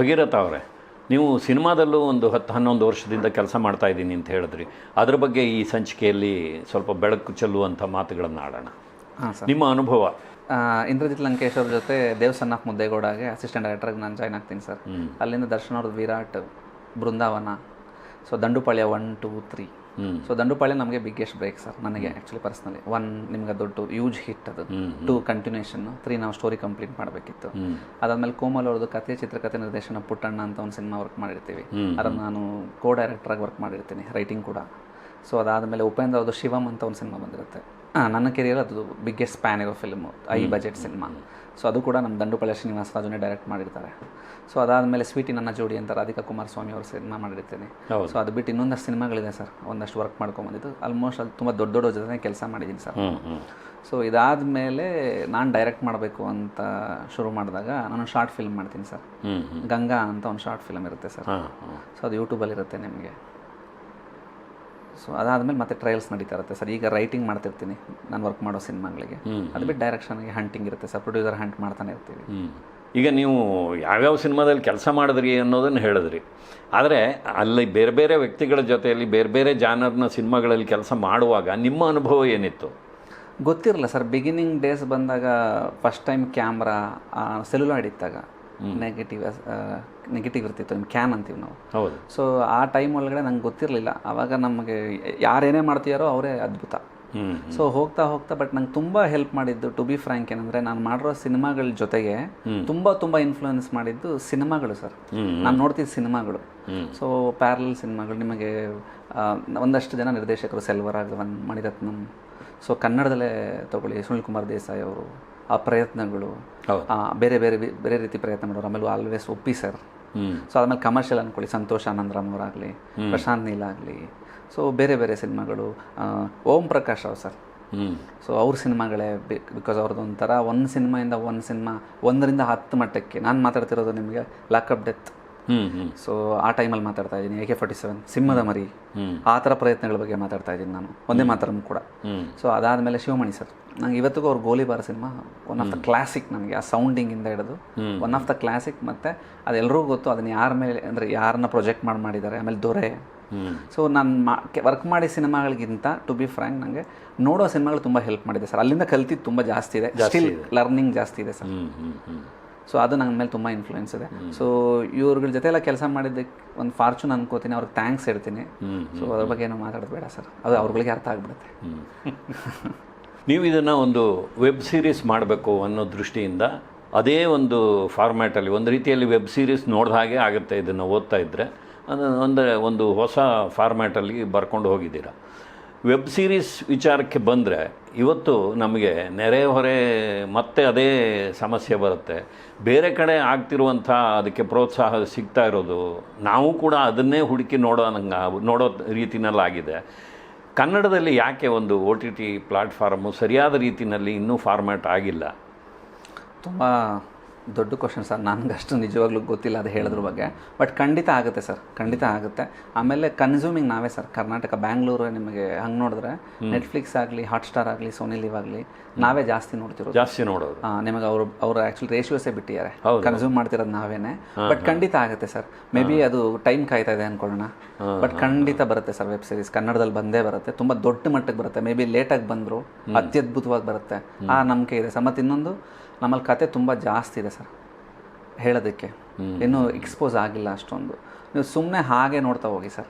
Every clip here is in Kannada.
ಭಗೀರಥ ಅವರೇ ನೀವು ಸಿನಿಮಾದಲ್ಲೂ ಒಂದು ಹತ್ತು ಹನ್ನೊಂದು ವರ್ಷದಿಂದ ಕೆಲಸ ಮಾಡ್ತಾ ಇದ್ದೀನಿ ಅಂತ ಹೇಳಿದ್ರಿ. ಅದ್ರ ಬಗ್ಗೆ ಈ ಸಂಚಿಕೆಯಲ್ಲಿ ಸ್ವಲ್ಪ ಬೆಳಕು ಚೆಲ್ಲುವಂಥ ಮಾತುಗಳನ್ನು ಆಡೋಣ. ಹಾಂ ಸರ್. ನಿಮ್ಮ ಅನುಭವ? ಇಂದ್ರಜಿತ್ ಲಂಕೇಶ್ ಅವ್ರ ಜೊತೆ ದೇವಸನ್ ಆಫ್ ಮುದ್ದೇಗೌಡಗೆ ಅಸಿಸ್ಟೆಂಟ್ ಡೈರೆಕ್ಟರ್ಗೆ ನಾನು ಜಾಯ್ನ್ ಆಗ್ತೀನಿ ಸರ್. ಅಲ್ಲಿಂದ ದರ್ಶನ್ ಅವ್ರದ್ದು Virat Brindavana so Dandupalya one two three so Dandupalya ನಮಗೆ ಬಿಗ್ಗೆಸ್ಟ್ ಬ್ರೇಕ್ ಸರ್ ನನಗೆ ಆ್ಯಕ್ಚುಲಿ ಪರ್ಸ್ನಲಿ ಒನ್ ನಿಮ್ಗೆ ದೊಡ್ಡ ಯೂಜ್ ಹಿಟ್ ಅದು. ಟೂ ಕಂಟಿನ್ಯೂಷನ್ ತ್ರೀ ನಾವು ಸ್ಟೋರಿ ಕಂಪ್ಲೀಟ್ ಮಾಡಬೇಕಿತ್ತು. ಅದಾದ್ಮೇಲೆ ಕೋಮಲ್ ಅವ್ರದ್ದು ಕಥೆ ಚಿತ್ರಕಥೆ ನಿರ್ದೇಶನ ಪುಟ್ಟಣ್ಣ ಅಂತ ಒಂದು ಸಿನಿಮಾ ವರ್ಕ್ ಮಾಡಿರ್ತೀವಿ. ಅದನ್ನು ನಾನು ಕೋ ಡೈರೆಕ್ಟರ್ ಆಗಿ ವರ್ಕ್ ಮಾಡಿರ್ತೀನಿ ರೈಟಿಂಗ್ ಕೂಡ. ಸೊ ಅದಾದಮೇಲೆ ಉಪೇಂದ್ರ ಅವ್ರದ್ದು ಶಿವಮ್ ಅಂತ ಒಂದು ಸಿನಿಮಾ ಬಂದಿರುತ್ತೆ. ಹಾಂ ನನ್ನ ಕೆರಿಯರ್ ಅದು ಬಿಗ್ಗೆಸ್ಟ್ ಸ್ಪ್ಯಾನ್ ಇರೋ film high budget cinema so ಅದು ಕೂಡ ನಮ್ಮ ದಂಡುಪಳ್ಳ ಶ್ರೀನಿವಾಸ ರಾಜುನೇ ಡೈರೆಕ್ಟ್ ಮಾಡಿರ್ತಾರೆ. ಸೊ ಅದಾದಮೇಲೆ ಸ್ವೀಟಿ ನನ್ನ ಜೋಡಿ ಅಂತ ರಾಧಿಕಾ ಕುಮಾರಸ್ವಾಮಿ ಅವ್ರ ಸಿನಿಮಾ ಮಾಡಿರ್ತೀನಿ. ಸೊ ಅದು ಬಿಟ್ಟು ಇನ್ನೊಂದಷ್ಟು ಸಿನಿಮಾಗಳಿದೆ ಸರ್. ಒಂದಷ್ಟು ವರ್ಕ್ ಮಾಡ್ಕೊಂಬಂದಿದ್ದು. ಆಲ್ಮೋಸ್ಟ್ ಅದು ತುಂಬ ದೊಡ್ಡ ದೊಡ್ಡ ಜೊತೆ ಕೆಲಸ ಮಾಡಿದ್ದೀನಿ ಸರ್. ಸೊ ಇದಾದ ಇದಾದಮೇಲೆ ನಾನು ಡೈರೆಕ್ಟ್ ಮಾಡಬೇಕು ಅಂತ ಶುರು ಮಾಡಿದಾಗ ನಾನು ಶಾರ್ಟ್ ಫಿಲ್ಮ್ ಮಾಡ್ತೀನಿ ಸರ್. ಗಂಗಾ ಅಂತ ಒಂದು ಶಾರ್ಟ್ ಫಿಲ್ಮ್ ಇರುತ್ತೆ ಸರ್. ಸೊ ಅದು ಯೂಟ್ಯೂಬಲ್ಲಿ ಇರುತ್ತೆ ನಿಮಗೆ. ಸೊ ಅದಾದಮೇಲೆ ಮತ್ತೆ ಟ್ರಯಲ್ಸ್ ನಡೀತಾ ಇರುತ್ತೆ. ಸರ್ ಈಗ ರೈಟಿಂಗ್ ಮಾಡ್ತಿರ್ತೀನಿ. ನಾನು ವರ್ಕ್ ಮಾಡೋ ಸಿನಿಮಾಗಳಿಗೆ. ಅದು ಬಿಟ್ಟು ಡೈರೆಕ್ಷನ್ಗೆ ಹಂಟಿಂಗ್ ಇರುತ್ತೆ. ಸರ್ ಪ್ರೊಡ್ಯೂಸರ್ ಹಂಟ್ ಮಾಡ್ತಾನೆ ಇರ್ತೀವಿ. ಈಗ ನೀವು ಯಾವ್ಯಾವ ಸಿನಿಮಾದಲ್ಲಿ ಕೆಲಸ ಮಾಡಿದ್ರಿ ಅನ್ನೋದನ್ನು ಹೇಳಿದ್ರಿ. ಆದರೆ ಅಲ್ಲಿ ಬೇರೆ ಬೇರೆ ವ್ಯಕ್ತಿಗಳ ಜೊತೆಯಲ್ಲಿ ಬೇರೆ ಬೇರೆ ಜಾನರ್ನ ಸಿನಿಮಾಗಳಲ್ಲಿ ಕೆಲಸ ಮಾಡುವಾಗ ನಿಮ್ಮ ಅನುಭವ ಏನಿತ್ತು? ಗೊತ್ತಿರಲ್ಲ ಸರ್. ಬಿಗಿನಿಂಗ್ ಡೇಸ್ ಬಂದಾಗ ಫಸ್ಟ್ ಟೈಮ್ ಕ್ಯಾಮ್ರಾ ಸೆಲ್ಯುಲಾಯ್ಡ್ ಇದ್ದಾಗ ನೆಗೆಟಿವ್ ನೆಗೆಟಿವ್ ಇರ್ತಿತ್ತು ನಿಮ್ಮ ಕ್ಯಾನ್ ಅಂತೀವಿ ನಾವು. ಹೌದು. ಸೊ ಆ ಟೈಮ್ ಒಳಗಡೆ ನಂಗೆ ಗೊತ್ತಿರಲಿಲ್ಲ. ಆವಾಗ ನಮಗೆ ಯಾರೇನೇ ಮಾಡ್ತೀಯಾರೋ ಅವರೇ ಅದ್ಭುತ. ಸೊ ಹೋಗ್ತಾ ಹೋಗ್ತಾ ಬಟ್ ನಂಗೆ ತುಂಬಾ ಹೆಲ್ಪ್ ಮಾಡಿದ್ದು ಟು ಬಿ ಫ್ರ್ಯಾಂಕ್ ಏನಂದ್ರೆ ನಾನು ಮಾಡಿರೋ ಸಿನಿಮಾಗಳ ಜೊತೆಗೆ ತುಂಬಾ ತುಂಬಾ ಇನ್ಫ್ಲೂಯೆನ್ಸ್ ಮಾಡಿದ್ದು ಸಿನಿಮಾಗಳು ಸರ್. ನಾನು ನೋಡ್ತಿದ್ದ ಸಿನಿಮಾಗಳು. ಸೊ ಪ್ಯಾರಲ್ ಸಿನಿಮಾಗಳು ನಿಮಗೆ ಒಂದಷ್ಟು ಜನ ನಿರ್ದೇಶಕರು ಸೆಲ್ವರಾಘವನ್ ಮಣಿರತ್ನಂ ಸೊ ಕನ್ನಡದಲ್ಲೇ ತಗೊಳ್ಳಿ ಸುನಿಲ್ ಕುಮಾರ್ ದೇಸಾಯಿ ಅವರು ಆ ಪ್ರಯತ್ನಗಳು ಬೇರೆ ಬೇರೆ ಬೇರೆ ರೀತಿ ಪ್ರಯತ್ನ ಮಾಡೋರು. ಆಮೇಲೆ ಆಲ್ವೇಸ್ ಒಪ್ಪಿ ಸರ್. ಸೊ ಅದಾದ್ಮೇಲೆ ಕಮರ್ಷಿಯಲ್ ಅನ್ಕೊಳ್ಳಿ ಸಂತೋಷ್ ಆನಂದರಾಮ್ ಅವರಾಗಲಿ ಪ್ರಶಾಂತ್ ನೀಲ್ ಆಗಲಿ ಸೊ ಬೇರೆ ಬೇರೆ ಸಿನಿಮಾಗಳು ಓಂ ಪ್ರಕಾಶ್ ರಾವ್ ಸರ್. ಸೊ ಅವ್ರ ಸಿನಿಮಾಗಳೇ ಬಿಕಾಸ್ ಅವ್ರದ್ದು ಒಂಥರ ಒಂದು ಸಿನಿಮಾಯಿಂದ ಒಂದು ಸಿನಿಮಾ ಒಂದರಿಂದ ಹತ್ತು ಮಟ್ಟಕ್ಕೆ ನಾನು ಮಾತಾಡ್ತಿರೋದು ನಿಮಗೆ ಲಾಕಪ್ ಡೆತ್ ಸೊ ಆ ಟೈಮಲ್ಲಿ ಮಾತಾಡ್ತಾ ಇದ್ದೀನಿ. ಎ ಕೆ ಫಾರ್ಟಿ ಸೆವೆನ್ ಸಿಂಹದ ಮರಿ. ಆ ಥರ ಪ್ರಯತ್ನಗಳ ಬಗ್ಗೆ ಮಾತಾಡ್ತಾ ಇದ್ದೀನಿ ನಾನು. ಒಂದೇ ಮಾತರಂ ಕೂಡ. ಸೊ ಅದಾದಮೇಲೆ ಶಿವಮಣಿ ಸರ್. ನಂಗೆ ಇವತ್ತಿಗೂ ಅವ್ರ Golibar cinema one of the classic ನನಗೆ. ಆ ಸೌಂಡಿಂಗಿಂದ ಹಿಡಿದು ಒನ್ ಆಫ್ ದ ಕ್ಲಾಸಿಕ್ ಮತ್ತು ಅದೆಲ್ಲರಿಗೂ ಗೊತ್ತು. ಅದನ್ನ ಯಾರ ಮೇಲೆ ಅಂದರೆ ಯಾರನ್ನ ಪ್ರೊಜೆಕ್ಟ್ ಮಾಡಿ ಮಾಡಿದ್ದಾರೆ ಆಮೇಲೆ ದೊರೆ. ಸೊ ನಾನು ಮಾ ವರ್ಕ್ ಮಾಡಿ ಸಿನಿಮಾಗಳಿಗಿಂತ ಟು ಬಿ ಫ್ರ್ಯಾಂಕ್ ನನಗೆ ನೋಡೋ ಸಿನಿಮಾಗಳು ತುಂಬ ಹೆಲ್ಪ್ ಮಾಡಿದೆ ಸರ್. ಅಲ್ಲಿಂದ ಕಲ್ತಿದ್ದು ತುಂಬ ಜಾಸ್ತಿ ಇದೆ. ಸ್ಟಿಲ್ ಲರ್ನಿಂಗ್ ಜಾಸ್ತಿ ಇದೆ ಸರ್. ಸೊ ಅದು ನನ್ನ ಮೇಲೆ ತುಂಬ ಇನ್ಫ್ಲೂಯೆನ್ಸ್ ಇದೆ. ಸೊ ಇವ್ರಗಳ ಜೊತೆ ಎಲ್ಲ ಕೆಲಸ ಮಾಡಿದ್ದಕ್ಕೆ ಒಂದು ಫಾರ್ಚೂನ್ ಅನ್ಕೋತೀನಿ ಅವ್ರಿಗೆ ಥ್ಯಾಂಕ್ಸ್ ಹೇಳ್ತೀನಿ. ಸೊ ಅದ್ರ ಬಗ್ಗೆ ಏನು ಮಾತಾಡೋದು ಬೇಡ ಸರ್. ಅದು ಅವ್ರಗಳಿಗೆ ಅರ್ಥ ಆಗ್ಬಿಡುತ್ತೆ. ನೀವು ಇದನ್ನು ಒಂದು ವೆಬ್ ಸೀರೀಸ್ ಮಾಡಬೇಕು ಅನ್ನೋ ದೃಷ್ಟಿಯಿಂದ ಅದೇ ಒಂದು ಫಾರ್ಮ್ಯಾಟಲ್ಲಿ ಒಂದು ರೀತಿಯಲ್ಲಿ ವೆಬ್ ಸೀರೀಸ್ ನೋಡಿದ ಹಾಗೆ ಆಗುತ್ತೆ ಇದನ್ನು ಓದ್ತಾ ಇದ್ದರೆ ಅದು ಅಂದರೆ ಒಂದು ಹೊಸ ಫಾರ್ಮ್ಯಾಟಲ್ಲಿ ಬರ್ಕೊಂಡು ಹೋಗಿದ್ದೀರಾ? ವೆಬ್ ಸೀರೀಸ್ ವಿಚಾರಕ್ಕೆ ಬಂದರೆ ಇವತ್ತು ನಮಗೆ ನೆರೆಹೊರೆ ಮತ್ತೆ ಅದೇ ಸಮಸ್ಯೆ ಬರುತ್ತೆ. ಬೇರೆ ಕಡೆ ಆಗ್ತಿರುವಂಥ ಅದಕ್ಕೆ ಪ್ರೋತ್ಸಾಹ ಸಿಗ್ತಾ ಇರೋದು ನಾವು ಕೂಡ ಅದನ್ನೇ ಹುಡುಕಿ ನೋಡೋ ನಂಗೆ ನೋಡೋ ರೀತಿನಲ್ಲಾಗಿದೆ ಕನ್ನಡದಲ್ಲಿ ಯಾಕೆ ಒಂದು ಒ ಟಿ ಟಿ ಪ್ಲಾಟ್ಫಾರ್ಮು ಸರಿಯಾದ ರೀತಿಯಲ್ಲಿ ಇನ್ನೂ ಫಾರ್ಮ್ಯಾಟ್ ಆಗಿಲ್ಲ? ತುಂಬ ದೊಡ್ಡ ಕ್ವಶನ್ ಸರ್ ನನಗಷ್ಟು ನಿಜವಾಗ್ಲೂ ಗೊತ್ತಿಲ್ಲ ಅದು ಹೇಳೋದ್ರ ಬಗ್ಗೆ. ಬಟ್ ಖಂಡಿತ ಆಗುತ್ತೆ ಸರ್ ಖಂಡಿತ ಆಗುತ್ತೆ. ಆಮೇಲೆ ಕನ್ಸ್ಯೂಮಿಂಗ್ ನಾವೇ ಸರ್ ಕರ್ನಾಟಕ ಬ್ಯಾಂಗ್ಳೂರು ನಿಮಗೆ ಹಂಗೆ ನೋಡಿದ್ರೆ ನೆಟ್ಫ್ಲಿಕ್ಸ್ ಆಗಲಿ ಹಾಟ್ಸ್ಟಾರ್ ಆಗಲಿ ಸೋನಿ ಲಿವ್ ಆಗಲಿ ನಾವೇ ಜಾಸ್ತಿ ನೋಡ್ತಿರೋದು. ಜಾಸ್ತಿ ನೋಡೋದು. ನಿಮಗೆ ಅವರು ಅವರು ಆಕ್ಚುಲಿ ರೇಷಿಯೋಸೇ ಬಿಟ್ಟಿದ್ದಾರೆ. ಕನ್ಸ್ಯೂಮ್ ಮಾಡ್ತಿರೋದು ನಾವೇನೆ. ಬಟ್ ಖಂಡಿತ ಆಗುತ್ತೆ ಸರ್. ಮೇ ಬಿ ಅದು ಟೈಮ್ ಕಾಯ್ತಾ ಇದೆ ಅನ್ಕೊಳ್ಳೋಣ. ಬಟ್ ಖಂಡಿತ ಬರುತ್ತೆ ಸರ್ ವೆಬ್ ಸೀರೀಸ್ ಕನ್ನಡದಲ್ಲಿ ಬಂದೇ ಬರುತ್ತೆ. ತುಂಬಾ ದೊಡ್ಡ ಮಟ್ಟಕ್ಕೆ ಬರುತ್ತೆ. ಮೇ ಬಿ ಲೇಟಾಗಿ ಬಂದ್ರು ಅತ್ಯದ್ಭುತವಾಗಿ ಬರುತ್ತೆ. ಆ ನಂಬಿಕೆ ಇದೆ ಸರ್. ಮತ್ತು ಇನ್ನೊಂದು ನಮ್ಮಲ್ಲಿ ಕತೆ ತುಂಬಾ ಜಾಸ್ತಿ ಇದೆ ಸರ್. ಹೇಳೋದಕ್ಕೆ. ಇನ್ನೂ ಎಕ್ಸ್ಪೋಸ್ ಆಗಿಲ್ಲ ಅಷ್ಟೊಂದು. ನೀವು ಸುಮ್ಮನೆ ಹಾಗೆ ನೋಡ್ತಾ ಹೋಗಿ ಸರ್.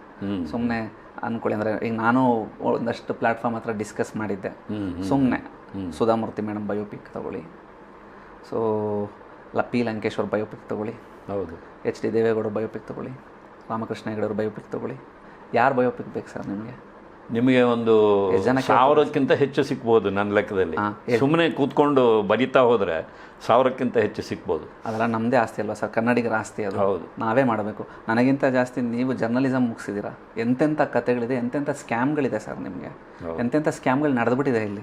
ಸುಮ್ಮನೆ ಅನ್ಕೊಳ್ಳಿ. ಅಂದ್ರೆ ಈಗ ನಾನು ಒಂದಷ್ಟು ಪ್ಲಾಟ್ಫಾರ್ಮ್ ಹತ್ರ ಡಿಸ್ಕಸ್ ಮಾಡಿದ್ದೆ. ಸುಮ್ಮನೆ ಸುಧಾಮೂರ್ತಿ ಮೇಡಮ್ ಬಯೋಪಿಕ್ ತಗೊಳ್ಳಿ. ಸೊ ಲ ಪಿ ಲಂಕೇಶ್ವರ್ ಬಯೋಪಿಕ್ ತಗೊಳ್ಳಿ. ಹೌದು. ಎಚ್ ಡಿ ದೇವೇಗೌಡ ಬಯೋಪಿಕ್ ತಗೊಳ್ಳಿ. ರಾಮಕೃಷ್ಣ ಹೆಗಡೆ ಅವ್ರ ಬಯೋಪಿಕ್ ತಗೊಳ್ಳಿ. ಯಾರು ಬಯೋಪಿಕ್ ಬೇಕು ಸರ್ ನಿಮಗೆ? ನಿಮಗೆ ಒಂದು ಸಾವಿರಕ್ಕಿಂತ ಹೆಚ್ಚು ಸಿಗ್ಬೋದು ನನ್ನ ಲೆಕ್ಕದಲ್ಲಿ. ಸುಮ್ಮನೆ ಕೂತ್ಕೊಂಡು ಬರಿತಾ ಹೋದರೆ ಸಾವಿರಕ್ಕಿಂತ ಹೆಚ್ಚು ಸಿಗ್ಬೋದು. ಅದೆಲ್ಲ ನಮ್ಮದೇ ಆಸ್ತಿ ಅಲ್ವಾ ಸರ್? ಕನ್ನಡಿಗರ ಆಸ್ತಿ ಅದು. ಹೌದು. ನಾವೇ ಮಾಡಬೇಕು. ನನಗಿಂತ ಜಾಸ್ತಿ ನೀವು ಜರ್ನಲಿಸಮ್ ಮುಗಿಸಿದ್ದೀರಾ? ಎಂತೆಂಥ ಕತೆಗಳಿದೆ ಎಂತೆಂಥ ಸ್ಕ್ಯಾಮ್ಗಳಿದೆ ಸರ್ ನಿಮಗೆ? ಎಂತೆಂಥ ಸ್ಕ್ಯಾಮ್ಗಳು ನಡೆದ್ಬಿಟ್ಟಿದೆ ಇಲ್ಲಿ?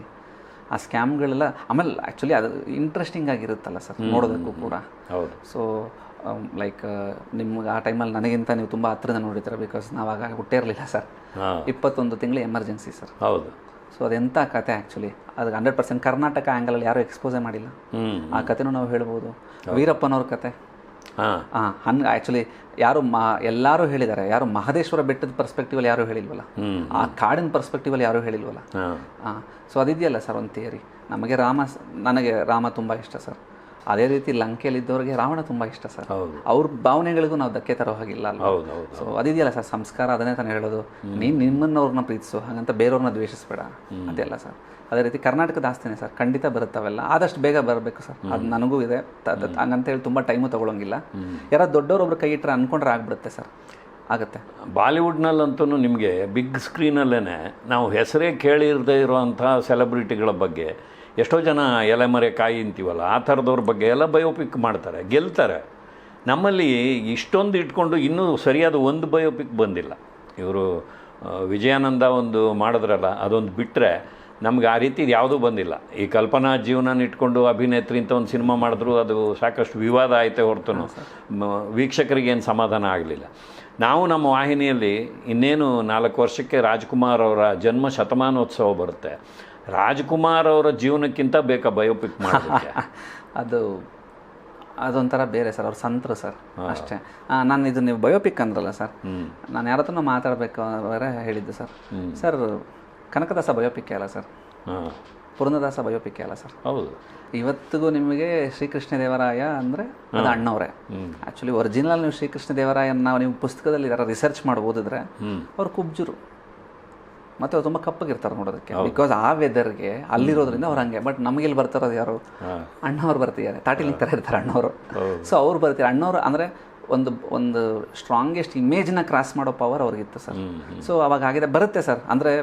ಆ ಸ್ಕ್ಯಾಮ್ಗಳೆಲ್ಲ ಆಮೇಲೆ ಆ್ಯಕ್ಚುಲಿ ಅದು ಇಂಟ್ರೆಸ್ಟಿಂಗ್ ಆಗಿರುತ್ತಲ್ಲ ಸರ್ ನೋಡೋದಕ್ಕೂ ಕೂಡ. ಹೌದು. ಸೊ ಲೈಕ್ ನಿಮ್ಗೆ ಆ ಟೈಮಲ್ಲಿ ನನಗಿಂತ ನೀವು ತುಂಬ ಹತ್ತಿರದ ನೋಡಿದ್ದೀರ? ಬಿಕಾಸ್ ನಾವಾಗ ಹುಟ್ಟೇ ಇರಲಿಲ್ಲ ಸರ್. ಇಪ್ಪತ್ತೊಂದು ತಿಂಗಳು ಎಮರ್ಜೆನ್ಸಿ ಸರ್. ಹೌದು. ಸೊ ಅದೆಂಥ ಕತೆ ಆ್ಯಕ್ಚುಲಿ ಅದು ಹಂಡ್ರೆಡ್ ಪರ್ಸೆಂಟ್ ಕರ್ನಾಟಕ ಆ್ಯಂಗಲಲ್ಲಿ ಯಾರೂ ಎಕ್ಸ್ಪೋಸೇ ಮಾಡಿಲ್ಲ. ಆ ಕತೆನೂ ನಾವು ಹೇಳ್ಬೋದು. ವೀರಪ್ಪನವ್ರ ಕತೆ. ಹಾಂ. ಹಂಗೆ ಆ್ಯಕ್ಚುಲಿ ಯಾರು ಮಾ ಎಲ್ಲರೂ ಹೇಳಿದ್ದಾರೆ ಯಾರು ಮಹದೇಶ್ವರ ಬೆಟ್ಟದ ಪರ್ಸ್ಪೆಕ್ಟಿವಲ್ಲಿ ಯಾರೂ ಹೇಳಿಲ್ವಲ್ಲ. ಆ ಕಾಡಿನ ಪರ್ಸ್ಪೆಕ್ಟಿವಲ್ಲಿ ಯಾರೂ ಹೇಳಿಲ್ವಲ್ಲ? ಹಾಂ. ಸೊ ಅದಿದೆಯಲ್ಲ ಸರ್ ಒಂದು ಥಿಯರಿ ನಮಗೆ ರಾಮ ನನಗೆ ರಾಮ ತುಂಬ ಇಷ್ಟ ಸರ್ ಅದೇ ರೀತಿ ಲಂಕೆಯಲ್ಲಿದ್ದವ್ರಿಗೆ ರಾವಣ ತುಂಬ ಇಷ್ಟ ಸರ್. ಅವ್ರ ಭಾವನೆಗಳಿಗೂ ನಾವು ಧಕ್ಕೆ ತರೋ ಹಾಗಿಲ್ಲ ಅಲ್ಲ ಹೌದು ಹೌದು ಸೊ ಅದಿದೆಯಲ್ಲ ಸರ್ ಸಂಸ್ಕಾರ ಅದನ್ನೇ ತಾನು ಹೇಳೋದು. ನೀನು ನಿಮ್ಮನ್ನವ್ರನ್ನ ಪ್ರೀತಿಸು ಹಾಗಂತ ಬೇರೆಯವ್ರನ್ನ ದ್ವೇಷಿಸ್ಬೇಡ. ಅದೆಲ್ಲ ಸರ್. ಅದೇ ರೀತಿ ಕರ್ನಾಟಕದ ಆಸ್ತಿನೇ ಸರ್ ಖಂಡಿತ ಬರುತ್ತವೆಲ್ಲ. ಆದಷ್ಟು ಬೇಗ ಬರಬೇಕು ಸರ್. ಅದು ನನಗೂ ಇದೆ. ಹಂಗಂತ ಹೇಳಿ ತುಂಬಾ ತುಂಬ ಟೈಮು ತೊಗೊಳಂಗಿಲ್ಲ. ಯಾರೋ ದೊಡ್ಡವ್ರೊಬ್ರು ಕೈ ಇಟ್ಟರೆ ಅನ್ಕೊಂಡ್ರೆ ಆಗ್ಬಿಡುತ್ತೆ ಸರ್. ಆಗುತ್ತೆ. ಬಾಲಿವುಡ್ನಲ್ಲಂತೂ ನಿಮಗೆ ಬಿಗ್ ಸ್ಕ್ರೀನಲ್ಲೇ ನಾವು ಹೆಸರೇ ಕೇಳಿರದೇ ಇರೋವಂಥ ಸೆಲೆಬ್ರಿಟಿಗಳ ಬಗ್ಗೆ ಎಷ್ಟೋ ಜನ ಎಲೆಮರೆ ಕಾಯಿ ಅಂತೀವಲ್ಲ ಆ ಥರದವ್ರ ಬಗ್ಗೆ ಎಲ್ಲ ಬಯೋಪಿಕ್ ಮಾಡ್ತಾರೆ ಗೆಲ್ತಾರೆ. ನಮ್ಮಲ್ಲಿ ಇಷ್ಟೊಂದು ಇಟ್ಕೊಂಡು ಇನ್ನೂ ಸರಿಯಾದ ಒಂದು ಬಯೋಪಿಕ್ ಬಂದಿಲ್ಲ. ಇವರು ವಿಜಯಾನಂದ ಒಂದು ಮಾಡಿದ್ರಲ್ಲ ಅದೊಂದು ಬಿಟ್ಟರೆ ನಮ್ಗೆ ಆ ರೀತಿ ಯಾವುದೂ ಬಂದಿಲ್ಲ. ಈ ಕಲ್ಪನಾ ಜೀವನ ಇಟ್ಕೊಂಡು ಅಭಿನೇತ್ರಿ ಅಂತ ಒಂದು ಸಿನಿಮಾ ಮಾಡಿದ್ರು ಅದು ಸಾಕಷ್ಟು ವಿವಾದ ಆಯ್ತೆ ಹೊರತು ವೀಕ್ಷಕರಿಗೆ ಏನು ಸಮಾಧಾನ ಆಗಲಿಲ್ಲ. ನಾವು ನಮ್ಮ ವಾಹಿನಿಯಲ್ಲಿ ಇನ್ನೇನು ನಾಲ್ಕು ವರ್ಷಕ್ಕೆ ರಾಜ್ಕುಮಾರ್ ಅವರ ಜನ್ಮ ಶತಮಾನೋತ್ಸವ ಬರುತ್ತೆ. ರಾಜ್ಕುಮಾರ್ ಅವರ ಜೀವನಕ್ಕಿಂತ ಬೇಕಾ ಬಯೋಪಿಕ್ ಮಾಡೋದಕ್ಕೆ? ಅದು ಅದೊಂಥರ ಬೇರೆ ಸರ್ ಅವ್ರ ಸಂತರು ಸರ್ ಅಷ್ಟೇ. ನಾನು ಇದು ನೀವು ಬಯೋಪಿಕ್ ಅಂದ್ರಲ್ಲ ಸರ್ ನಾನು ಯಾರ ಹತ್ರನೂ ಮಾತಾಡಬೇಕಾದ್ರೆ ಹೇಳಿದ್ದು ಸರ್. ಸರ್ ಕನಕದಾಸ ಬಯೋಪಿಕ್ ಅಲ್ಲ ಸರ್. ಪೂರ್ಣದಾಸ ಪುರಂದದಾಸ ಬಯೋಪಿಕ್ ಅಲ್ಲ ಸರ್. ಹೌದು. ಇವತ್ತಿಗೂ ನಿಮಗೆ ಶ್ರೀಕೃಷ್ಣ ದೇವರಾಯ ಅಂದರೆ ಅದು ಅಣ್ಣವರೇ. ಆ್ಯಕ್ಚುಲಿ ಒರಿಜಿನಲ್ ನೀವು ಶ್ರೀಕೃಷ್ಣ ದೇವರಾಯನ ನಾವು ನೀವು ಪುಸ್ತಕದಲ್ಲಿ ಯಾರು ರಿಸರ್ಚ್ ಮಾಡಿ ಓದಿದ್ರೆ ಅವ್ರು ಕುಬ್ಜರು. ಮತ್ತು ಅವ್ರು ತುಂಬ ಕಪ್ಪಗಿರ್ತಾರೆ ನೋಡೋದಕ್ಕೆ. ಬಿಕಾಸ್ ಆ ವೆದರ್ಗೆ ಅಲ್ಲಿರೋದ್ರಿಂದ ಅವ್ರು ಹಂಗೆ. ಬಟ್ ನಮಗೆ ಇಲ್ಲಿ ಬರ್ತಾರೋದು ಯಾರು? ಅಣ್ಣವ್ರು ಬರ್ತಿದ್ದಾರೆ. ತಾಟಿಲಿ ತರ ಇರ್ತಾರೆ ಅಣ್ಣವರು. ಸೊ ಅವ್ರು ಬರ್ತಾರೆ ಅಣ್ಣವ್ರು ಅಂದ್ರೆ ಒಂದು ಒಂದು ಸ್ಟ್ರಾಂಗೆಸ್ಟ್ ಇಮೇಜ್ನ ಕ್ರಾಸ್ ಮಾಡೋ ಪವರ್ ಅವ್ರಿಗಿತ್ತು ಸರ್. ಸೊ ಅವಾಗ ಆಗಿದೆ ಬರುತ್ತೆ ಸರ್. ಅಂದರೆ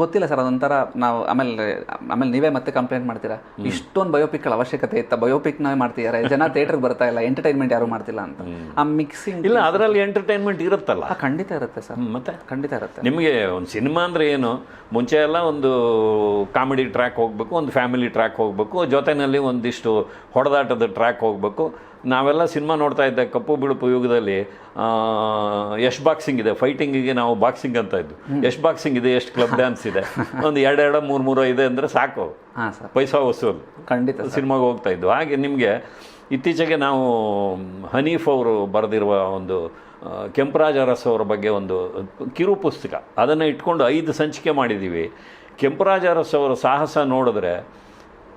ಗೊತ್ತಿಲ್ಲ ಸರ್ ಅದೊಂಥರ ನಾವು ಆಮೇಲೆ ಆಮೇಲೆ ನೀವೇ ಮತ್ತೆ ಕಂಪ್ಲೇಂಟ್ ಮಾಡ್ತೀರಾ? ಇಷ್ಟೊಂದು ಬಯೋಪಿಕ್ಗಳ ಅವಶ್ಯಕತೆ ಇತ್ತ? ಬಯೋಪಿಕ್ನೇ ಮಾಡ್ತಿದ್ದಾರೆ ಜನ ಥಿಯೇಟ್ರಿಗೆ ಬರ್ತಾ ಇಲ್ಲ ಎಂಟರ್ಟೈನ್ಮೆಂಟ್ ಯಾರು ಮಾಡ್ತಿಲ್ಲ ಅಂತ. ಆ ಮಿಕ್ಸಿಂಗ್ ಇಲ್ಲ ಅದರಲ್ಲಿ ಎಂಟರ್ಟೈನ್ಮೆಂಟ್ ಇರುತ್ತಲ್ಲ. ಖಂಡಿತ ಇರುತ್ತೆ ಸರ್. ಮತ್ತೆ? ಖಂಡಿತ ಇರುತ್ತೆ. ನಿಮಗೆ ಒಂದು ಸಿನಿಮಾ ಅಂದರೆ ಏನು? ಮುಂಚೆ ಎಲ್ಲ ಒಂದು ಕಾಮಿಡಿ ಟ್ರ್ಯಾಕ್ ಹೋಗಬೇಕು ಒಂದು ಫ್ಯಾಮಿಲಿ ಟ್ರ್ಯಾಕ್ ಹೋಗಬೇಕು ಜೊತೆಯಲ್ಲಿ ಒಂದಿಷ್ಟು ಹೊಡೆದಾಟದ ಟ್ರ್ಯಾಕ್ ಹೋಗಬೇಕು. ನಾವೆಲ್ಲ ಸಿನಿಮಾ ನೋಡ್ತಾ ಇದ್ದ ಕಪ್ಪು ಬಿಳುಪು ಯುಗದಲ್ಲಿ ಯಶ್ ಬಾಕ್ಸಿಂಗ್ ಇದೆ. ಫೈಟಿಂಗಿಗೆ ನಾವು ಬಾಕ್ಸಿಂಗ್ ಅಂತ ಇದ್ದು ಯಶ್ ಬಾಕ್ಸಿಂಗ್ ಇದೆ ಎಷ್ಟು ಕ್ಲಬ್ ಡ್ಯಾನ್ಸ್ ಇದೆ. ಒಂದು ಎರಡೆರಡು ಮೂರು ಮೂರು ಇದೆ ಅಂದರೆ ಸಾಕು. ಹಾಂ ಸರ್. ಪೈಸಾ ವಸೂಲ್. ಖಂಡಿತ ಸಿನಿಮಾಗೆ ಹೋಗ್ತಾ ಇದ್ವು. ಹಾಗೆ ನಿಮಗೆ ಇತ್ತೀಚೆಗೆ ನಾವು ಹನೀಫ್ ಅವರು ಬರೆದಿರುವ ಒಂದು ಕೆಂಪರಾಜ ಅರಸು ಅವರ ಬಗ್ಗೆ ಒಂದು ಕಿರು ಪುಸ್ತಕ. ಅದನ್ನು ಇಟ್ಕೊಂಡು ಐದು ಸಂಚಿಕೆ ಮಾಡಿದ್ದೀವಿ ಕೆಂಪರಾಜ ಅರಸ್ ಅವರ ಸಾಹಸ ನೋಡಿದ್ರೆ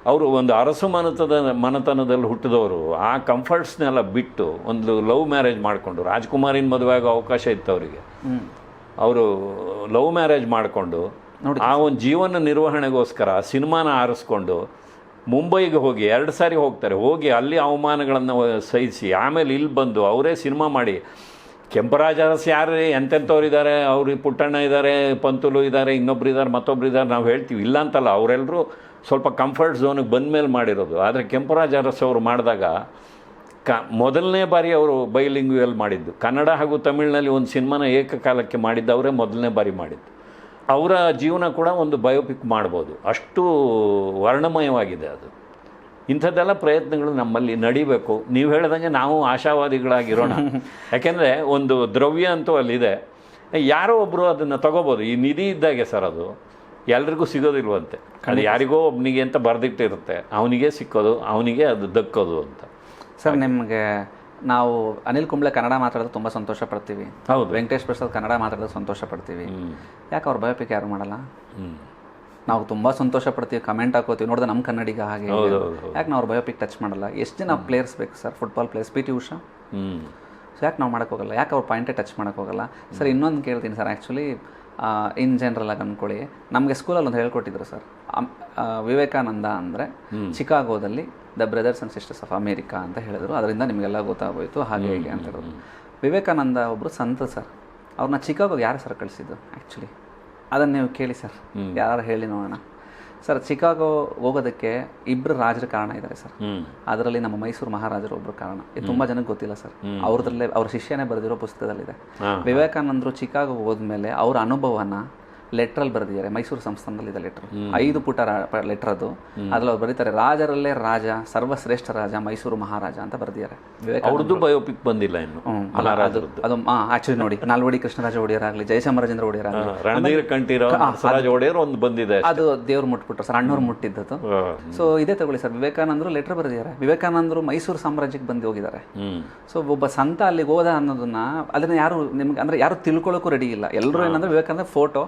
ಅವರು ಒಂದು ಅರಸು ಮನತದ ಮನತನದಲ್ಲಿ ಹುಟ್ಟಿದವರು. ಆ ಕಂಫರ್ಟ್ಸ್ನೆಲ್ಲ ಬಿಟ್ಟು ಒಂದು ಲವ್ ಮ್ಯಾರೇಜ್ ಮಾಡಿಕೊಂಡು ರಾಜ್ಕುಮಾರಿನ ಮದುವೆ ಆಗೋ ಅವಕಾಶ ಇತ್ತು ಅವರಿಗೆ. ಅವರು ಲವ್ ಮ್ಯಾರೇಜ್ ಮಾಡಿಕೊಂಡು ಆ ಒಂದು ಜೀವನ ನಿರ್ವಹಣೆಗೋಸ್ಕರ ಸಿನಿಮಾನ ಆರಿಸ್ಕೊಂಡು ಮುಂಬೈಗೆ ಹೋಗಿ ಎರಡು ಸಾರಿ ಹೋಗ್ತಾರೆ. ಹೋಗಿ ಅಲ್ಲಿ ಅವಮಾನಗಳನ್ನು ಸಹಿಸಿ ಆಮೇಲೆ ಇಲ್ಲಿ ಬಂದು ಅವರೇ ಸಿನಿಮಾ ಮಾಡಿ ಕೆಂಪರಾಜ ಅರಸ್ ಯಾರು ಎಂತೆಂಥವ್ರು ಇದ್ದಾರೆ ಅವ್ರು ಪುಟ್ಟಣ್ಣ ಇದ್ದಾರೆ ಪಂತುಲು ಇದ್ದಾರೆ ಇನ್ನೊಬ್ರು ಇದ್ದಾರೆ ಮತ್ತೊಬ್ರು ಇದ್ದಾರೆ ನಾವು ಹೇಳ್ತೀವಿ. ಇಲ್ಲ ಅಂತಲ್ಲ ಅವರೆಲ್ಲರೂ ಸ್ವಲ್ಪ ಕಂಫರ್ಟ್ ಝೋನಿಗೆ ಬಂದ ಮೇಲೆ ಮಾಡಿರೋದು. ಆದರೆ ಕೆಂಪರಾಜ ಅರಸ್ ಅವರು ಮಾಡಿದಾಗ ಕ, ಮೊದಲನೇ ಬಾರಿ ಅವರು ಬೈಲಿಂಗ್ವಲ್ ಮಾಡಿದ್ದು. ಕನ್ನಡ ಹಾಗೂ ತಮಿಳಿನಲ್ಲಿ ಒಂದು ಸಿನಿಮಾನ ಏಕಕಾಲಕ್ಕೆ ಮಾಡಿದ್ದು ಅವರೇ ಮೊದಲನೇ ಬಾರಿ ಮಾಡಿದ್ದು. ಅವರ ಜೀವನ ಕೂಡ ಒಂದು ಬಯೋಪಿಕ್ ಮಾಡ್ಬೋದು. ಅಷ್ಟು ವರ್ಣಮಯವಾಗಿದೆ ಅದು. ಇಂಥದ್ದೆಲ್ಲ ಪ್ರಯತ್ನಗಳು ನಮ್ಮಲ್ಲಿ ನಡಿಬೇಕು. ನೀವು ಹೇಳ್ದಂಗೆ ನಾವು ಆಶಾವಾದಿಗಳಾಗಿರೋಣ. ಯಾಕೆಂದರೆ ಒಂದು ದ್ರವ್ಯ ಅಂತೂ ಅಲ್ಲಿದೆ. ಯಾರೋ ಒಬ್ಬರು ಅದನ್ನು ತಗೋಬೋದು. ಈ ನಿಧಿ ಇದ್ದಾಗೆ ಸರ್ ಅದು. ಎಲ್ರಿಗೂ ಸಿಗೋದಿಲ್ವಂತೆ. ಅದು ಯಾರಿಗೋ ಒಬ್ಬನಿಗೆ ಅಂತ ಬರೆದಿಟ್ಟಿರುತ್ತೆ. ಅವನಿಗೆ ಸಿಕ್ಕೋದು ಅವನಿಗೆ ಅದು ದಕ್ಕೋದು ಅಂತ. ಸರ್ ನಿಮಗೆ ನಾವು ಅನಿಲ್ ಕುಂಬ್ಳೆ ಕನ್ನಡ ಮಾತಾಡೋದು ತುಂಬ ಸಂತೋಷ ಪಡ್ತೀವಿ ಹೌದು. ವೆಂಕಟೇಶ್ ಪ್ರಸಾದ್ ಕನ್ನಡ ಮಾತಾಡೋದು ಸಂತೋಷ ಪಡ್ತೀವಿ ಯಾಕೆ ಅವ್ರ ಬಯೋಪಿಕ್ ಯಾರು ಮಾಡಲ್ಲ? ಹ್ಞೂ ನಾವು ತುಂಬಾ ಸಂತೋಷ ಪಡ್ತೀವಿ ಕಮೆಂಟ್ ಹಾಕೋತೀವಿ. ನೋಡಿದ್ರೆ ನಮ್ಮ ಕನ್ನಡಿಗ ಹಾಗೆ ಯಾಕೆ ನಾವು ಅವ್ರ ಬಯೋಪಿಕ್ ಟಚ್ ಮಾಡಲ್ಲ? ಎಷ್ಟು ಜನ ಪ್ಲೇಯರ್ಸ್ ಬೇಕು sir football players P T Usha so ಯಾಕೆ ನಾವು ಮಾಡೋಕ್ಕೋಗಲ್ಲ ಯಾಕೆ ಅವ್ರ ಪಾಯಿಂಟೇ ಟಚ್ ಮಾಡೋಕ್ಕೋಗಲ್ಲ ಸರ್ ಇನ್ನೊಂದು ಕೇಳ್ತೀನಿ ಸರ್ ಆ್ಯಕ್ಚುಲಿ ಇನ್ ಜನರಲ್ ಆಗಿ ಅಂದ್ಕೊಳ್ಳಿ ನಮಗೆ ಸ್ಕೂಲಲ್ಲಿ ಒಂದು ಹೇಳ್ಕೊಟ್ಟಿದ್ರು ಸರ್ ವಿವೇಕಾನಂದ ಅಂದರೆ ಚಿಕಾಗೋದಲ್ಲಿ the brothers and sisters of America ಅಂತ ಹೇಳಿದ್ರು. ಅದರಿಂದ ನಿಮಗೆಲ್ಲ ಗೊತ್ತಾಗೋಯ್ತು ಹಾಗೆ ಹೇಳಿ ಅಂತ ಹೇಳಿದ್ರು. ವಿವೇಕಾನಂದ ಒಬ್ಬರು ಸಂತ ಸರ್ ಅವ್ರನ್ನ ಚಿಕಾಗೋಗೆ ಯಾರು ಸರ್ ಕಳಿಸಿದ್ದು ಆ್ಯಕ್ಚುಲಿ ಅದನ್ನು ನೀವು ಕೇಳಿ ಸರ್. ಯಾರು ಹೇಳಿ ನೋಡೋಣ. ಸರ್ ಚಿಕಾಗೋ ಹೋಗೋದಕ್ಕೆ ಇಬ್ಬರು ರಾಜರ ಕಾರಣ ಇದ್ದಾರೆ ಸರ್. ಅದರಲ್ಲಿ ನಮ್ಮ ಮೈಸೂರು ಮಹಾರಾಜರು ಒಬ್ಬರು ಕಾರಣ. ಇದು ತುಂಬಾ ಜನಕ್ಕೆ ಗೊತ್ತಿಲ್ಲ ಸರ್. ಅವ್ರದ್ರಲ್ಲೇ ಅವ್ರ ಶಿಷ್ಯನೇ ಬರೆದಿರೋ ಪುಸ್ತಕದಲ್ಲಿದೆ. ವಿವೇಕಾನಂದರು ಚಿಕಾಗೋ ಹೋದ್ಮೇಲೆ ಅವ್ರ ಅನುಭವನ ಲೆಟ್ರಲ್ಲಿ ಬರೆದಿದ್ದಾರೆ ಮೈಸೂರು ಸಂಸ್ಥಾನದಲ್ಲಿ ಇದೆ ಲೆಟ್ರ್ ಐದು ಪುಟ ಲೆಟರ್ ಅದು. ಅದ್ರಲ್ಲಿ ಅವ್ರು ಬರೀತಾರೆ ರಾಜರಲ್ಲೇ ರಾಜ ಸರ್ವಶ್ರೇಷ್ಠ ರಾಜ ಮೈಸೂರು ಮಹಾರಾಜ ಅಂತ ಬರೆದಿದ್ದಾರೆ. ಅವ್ರದ್ದು ಬಯೋಪಿಕ್ ಬಂದಿಲ್ಲ ಇನ್ನು. ಅದು ಅದು ಆಕ್ಚುಲಿ ನೋಡಿ ನಾಲ್ವಡಿ ಕೃಷ್ಣರಾಜ ಒಡೆಯರ್ ಆಗಲಿ ಜಯಚಾಮರಾಜೇಂದ್ರ ಒಡೆಯರ್ ಆಗಲಿ ರಣಧೀರ ಒಡೆಯರ್ ಒಂದು ಬಂದಿದೆ ಅದು ದೇವ್ರು ಮುಟ್ಬಿಟ್ರು ಸರ್ ಅಣ್ಣವ್ರು ಮುಟ್ಟಿದ್ದದು ಆ, ಸೊ ಇದೇ ತಗೊಳ್ಳಿ ಸರ್ ವಿವೇಕಾನಂದರು ಲೆಟರ್ ಬರೆದಿದ್ದಾರೆ. ವಿವೇಕಾನಂದರು ಮೈಸೂರು ಸಾಮ್ರಾಜ್ಯಕ್ಕೆ ಬಂದು ಹೋಗಿದ್ದಾರೆ. ಸೊ ಒಬ್ಬ ಸಂತ ಅಲ್ಲಿಗೆ ಹೋದ ಅನ್ನೋದನ್ನ ಅದನ್ನ ಯಾರು ನಿಮ್ಗೆ ಅಂದ್ರೆ ಯಾರು ತಿಳ್ಕೊಳ್ಳೋಕ್ಕೂ ರೆಡಿ ಇಲ್ಲ. ಎಲ್ಲರೂ ಏನಂದ್ರೆ ವಿವೇಕಾನಂದ ಫೋಟೋ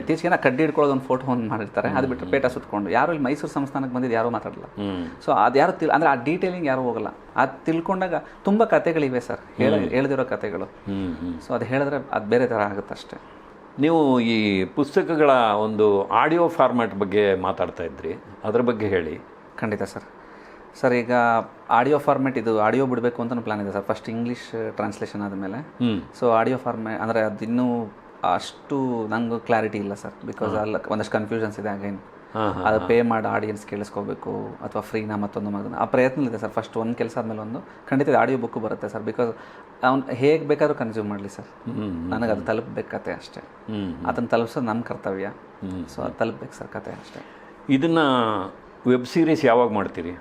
ಇತ್ತೀಚೆಗೆ ಕಡ್ಡಿ ಹಿಡ್ಕೊಳ್ಳೋದು ಒಂದು ಫೋಟೋ ಒಂದು ಮಾಡಿರ್ತಾರೆ ಅದು ಬಿಟ್ಟರೆ ಪೇಟ ಸುತ್ಕೊಂಡು. ಯಾರು ಇಲ್ಲಿ ಮೈಸೂರು ಸಂಸ್ಥಾನಕ್ಕೆ ಬಂದಿದ್ದು ಯಾರೂ ಮಾತಾಡಲ್ಲ ಸೊ ಅದು ಯಾರು ತಿಳ್ ಅಂದ್ರೆ ಆ ಡೀಟೇಲಿಂಗ್ ಯಾರು ಹೋಗಲ್ಲ. ಅದು ತಿಳ್ಕೊಂಡಾಗ ತುಂಬ ಕತೆಗಳಿವೆ ಸರ್. ಹೇಳ ಹೇಳ್ದಿರೋ ಕತೆಗಳು ಸೊ ಅದು ಹೇಳಿದ್ರೆ ಅದು ಬೇರೆ ಥರ ಆಗುತ್ತೆ ಅಷ್ಟೇ. ನೀವು ಈ ಪುಸ್ತಕಗಳ ಒಂದು ಆಡಿಯೋ ಫಾರ್ಮ್ಯಾಟ್ ಬಗ್ಗೆ ಮಾತಾಡ್ತಾ ಇದ್ರಿ. ಅದ್ರ ಬಗ್ಗೆ ಹೇಳಿ. ಖಂಡಿತ ಸರ್. ಸರ್ ಈಗ ಆಡಿಯೋ ಫಾರ್ಮೆಟ್ ಇದು ಆಡಿಯೋ ಬಿಡಬೇಕು ಅಂತ ಪ್ಲಾನ್ ಇದೆ ಸರ್. ಫಸ್ಟ್ ಇಂಗ್ಲೀಷ್ ಟ್ರಾನ್ಸ್ಲೇಷನ್ ಆದಮೇಲೆ. ಸೊ ಆಡಿಯೋ ಫಾರ್ಮೆ ಅಂದರೆ ಅದು ಇನ್ನೂ ಅಷ್ಟು ನಂಗೆ ಕ್ಲಾರಿಟಿ ಇಲ್ಲ ಸರ್ ಬಿಕಾಸ್ ಅಲ್ಲಿ ಒಂದಷ್ಟು ಕನ್ಫ್ಯೂಷನ್ಸ್ ಇದೆ ಅಗೈನ್ ಹಾ ಹಾ ಅದು ಪೇ ಮಾಡಿ ಆಡಿಯನ್ಸ್ ಕೇಳಿಸ್ಕೋಬೇಕು ಅಥವಾ ಫ್ರೀನ ಮತ್ತೊಂದು ಮಗನ. ಆ ಪ್ರಯತ್ನ ಇದೆ ಸರ್ ಫಸ್ಟ್ ಒಂದು ಕೆಲಸ ಆದಮೇಲೆ ಒಂದು ಖಂಡಿತ ಆಡಿಯೋ ಬುಕ್ ಬರುತ್ತೆ ಸರ್ ಬಿಕಾಸ್ ಅವ್ನು ಹೇಗೆ ಬೇಕಾದ್ರೂ ಕನ್ಸ್ಯೂಮ್ ಮಾಡಲಿ ಸರ್ ನನಗೆ ಅದು ತಲುಪಬೇಕು ಕತೆ ಅಷ್ಟೇ. ಅದನ್ನು ತಲುಪಿಸೋದು ನಮ್ಮ ಕರ್ತವ್ಯ. ಸೊ ಅದು ತಲುಪಬೇಕು ಸರ್ ಕತೆ ಅಷ್ಟೇ. ಇದನ್ನು ವೆಬ್ ಸೀರೀಸ್ ಯಾವಾಗ ಮಾಡ್ತೀರಿ?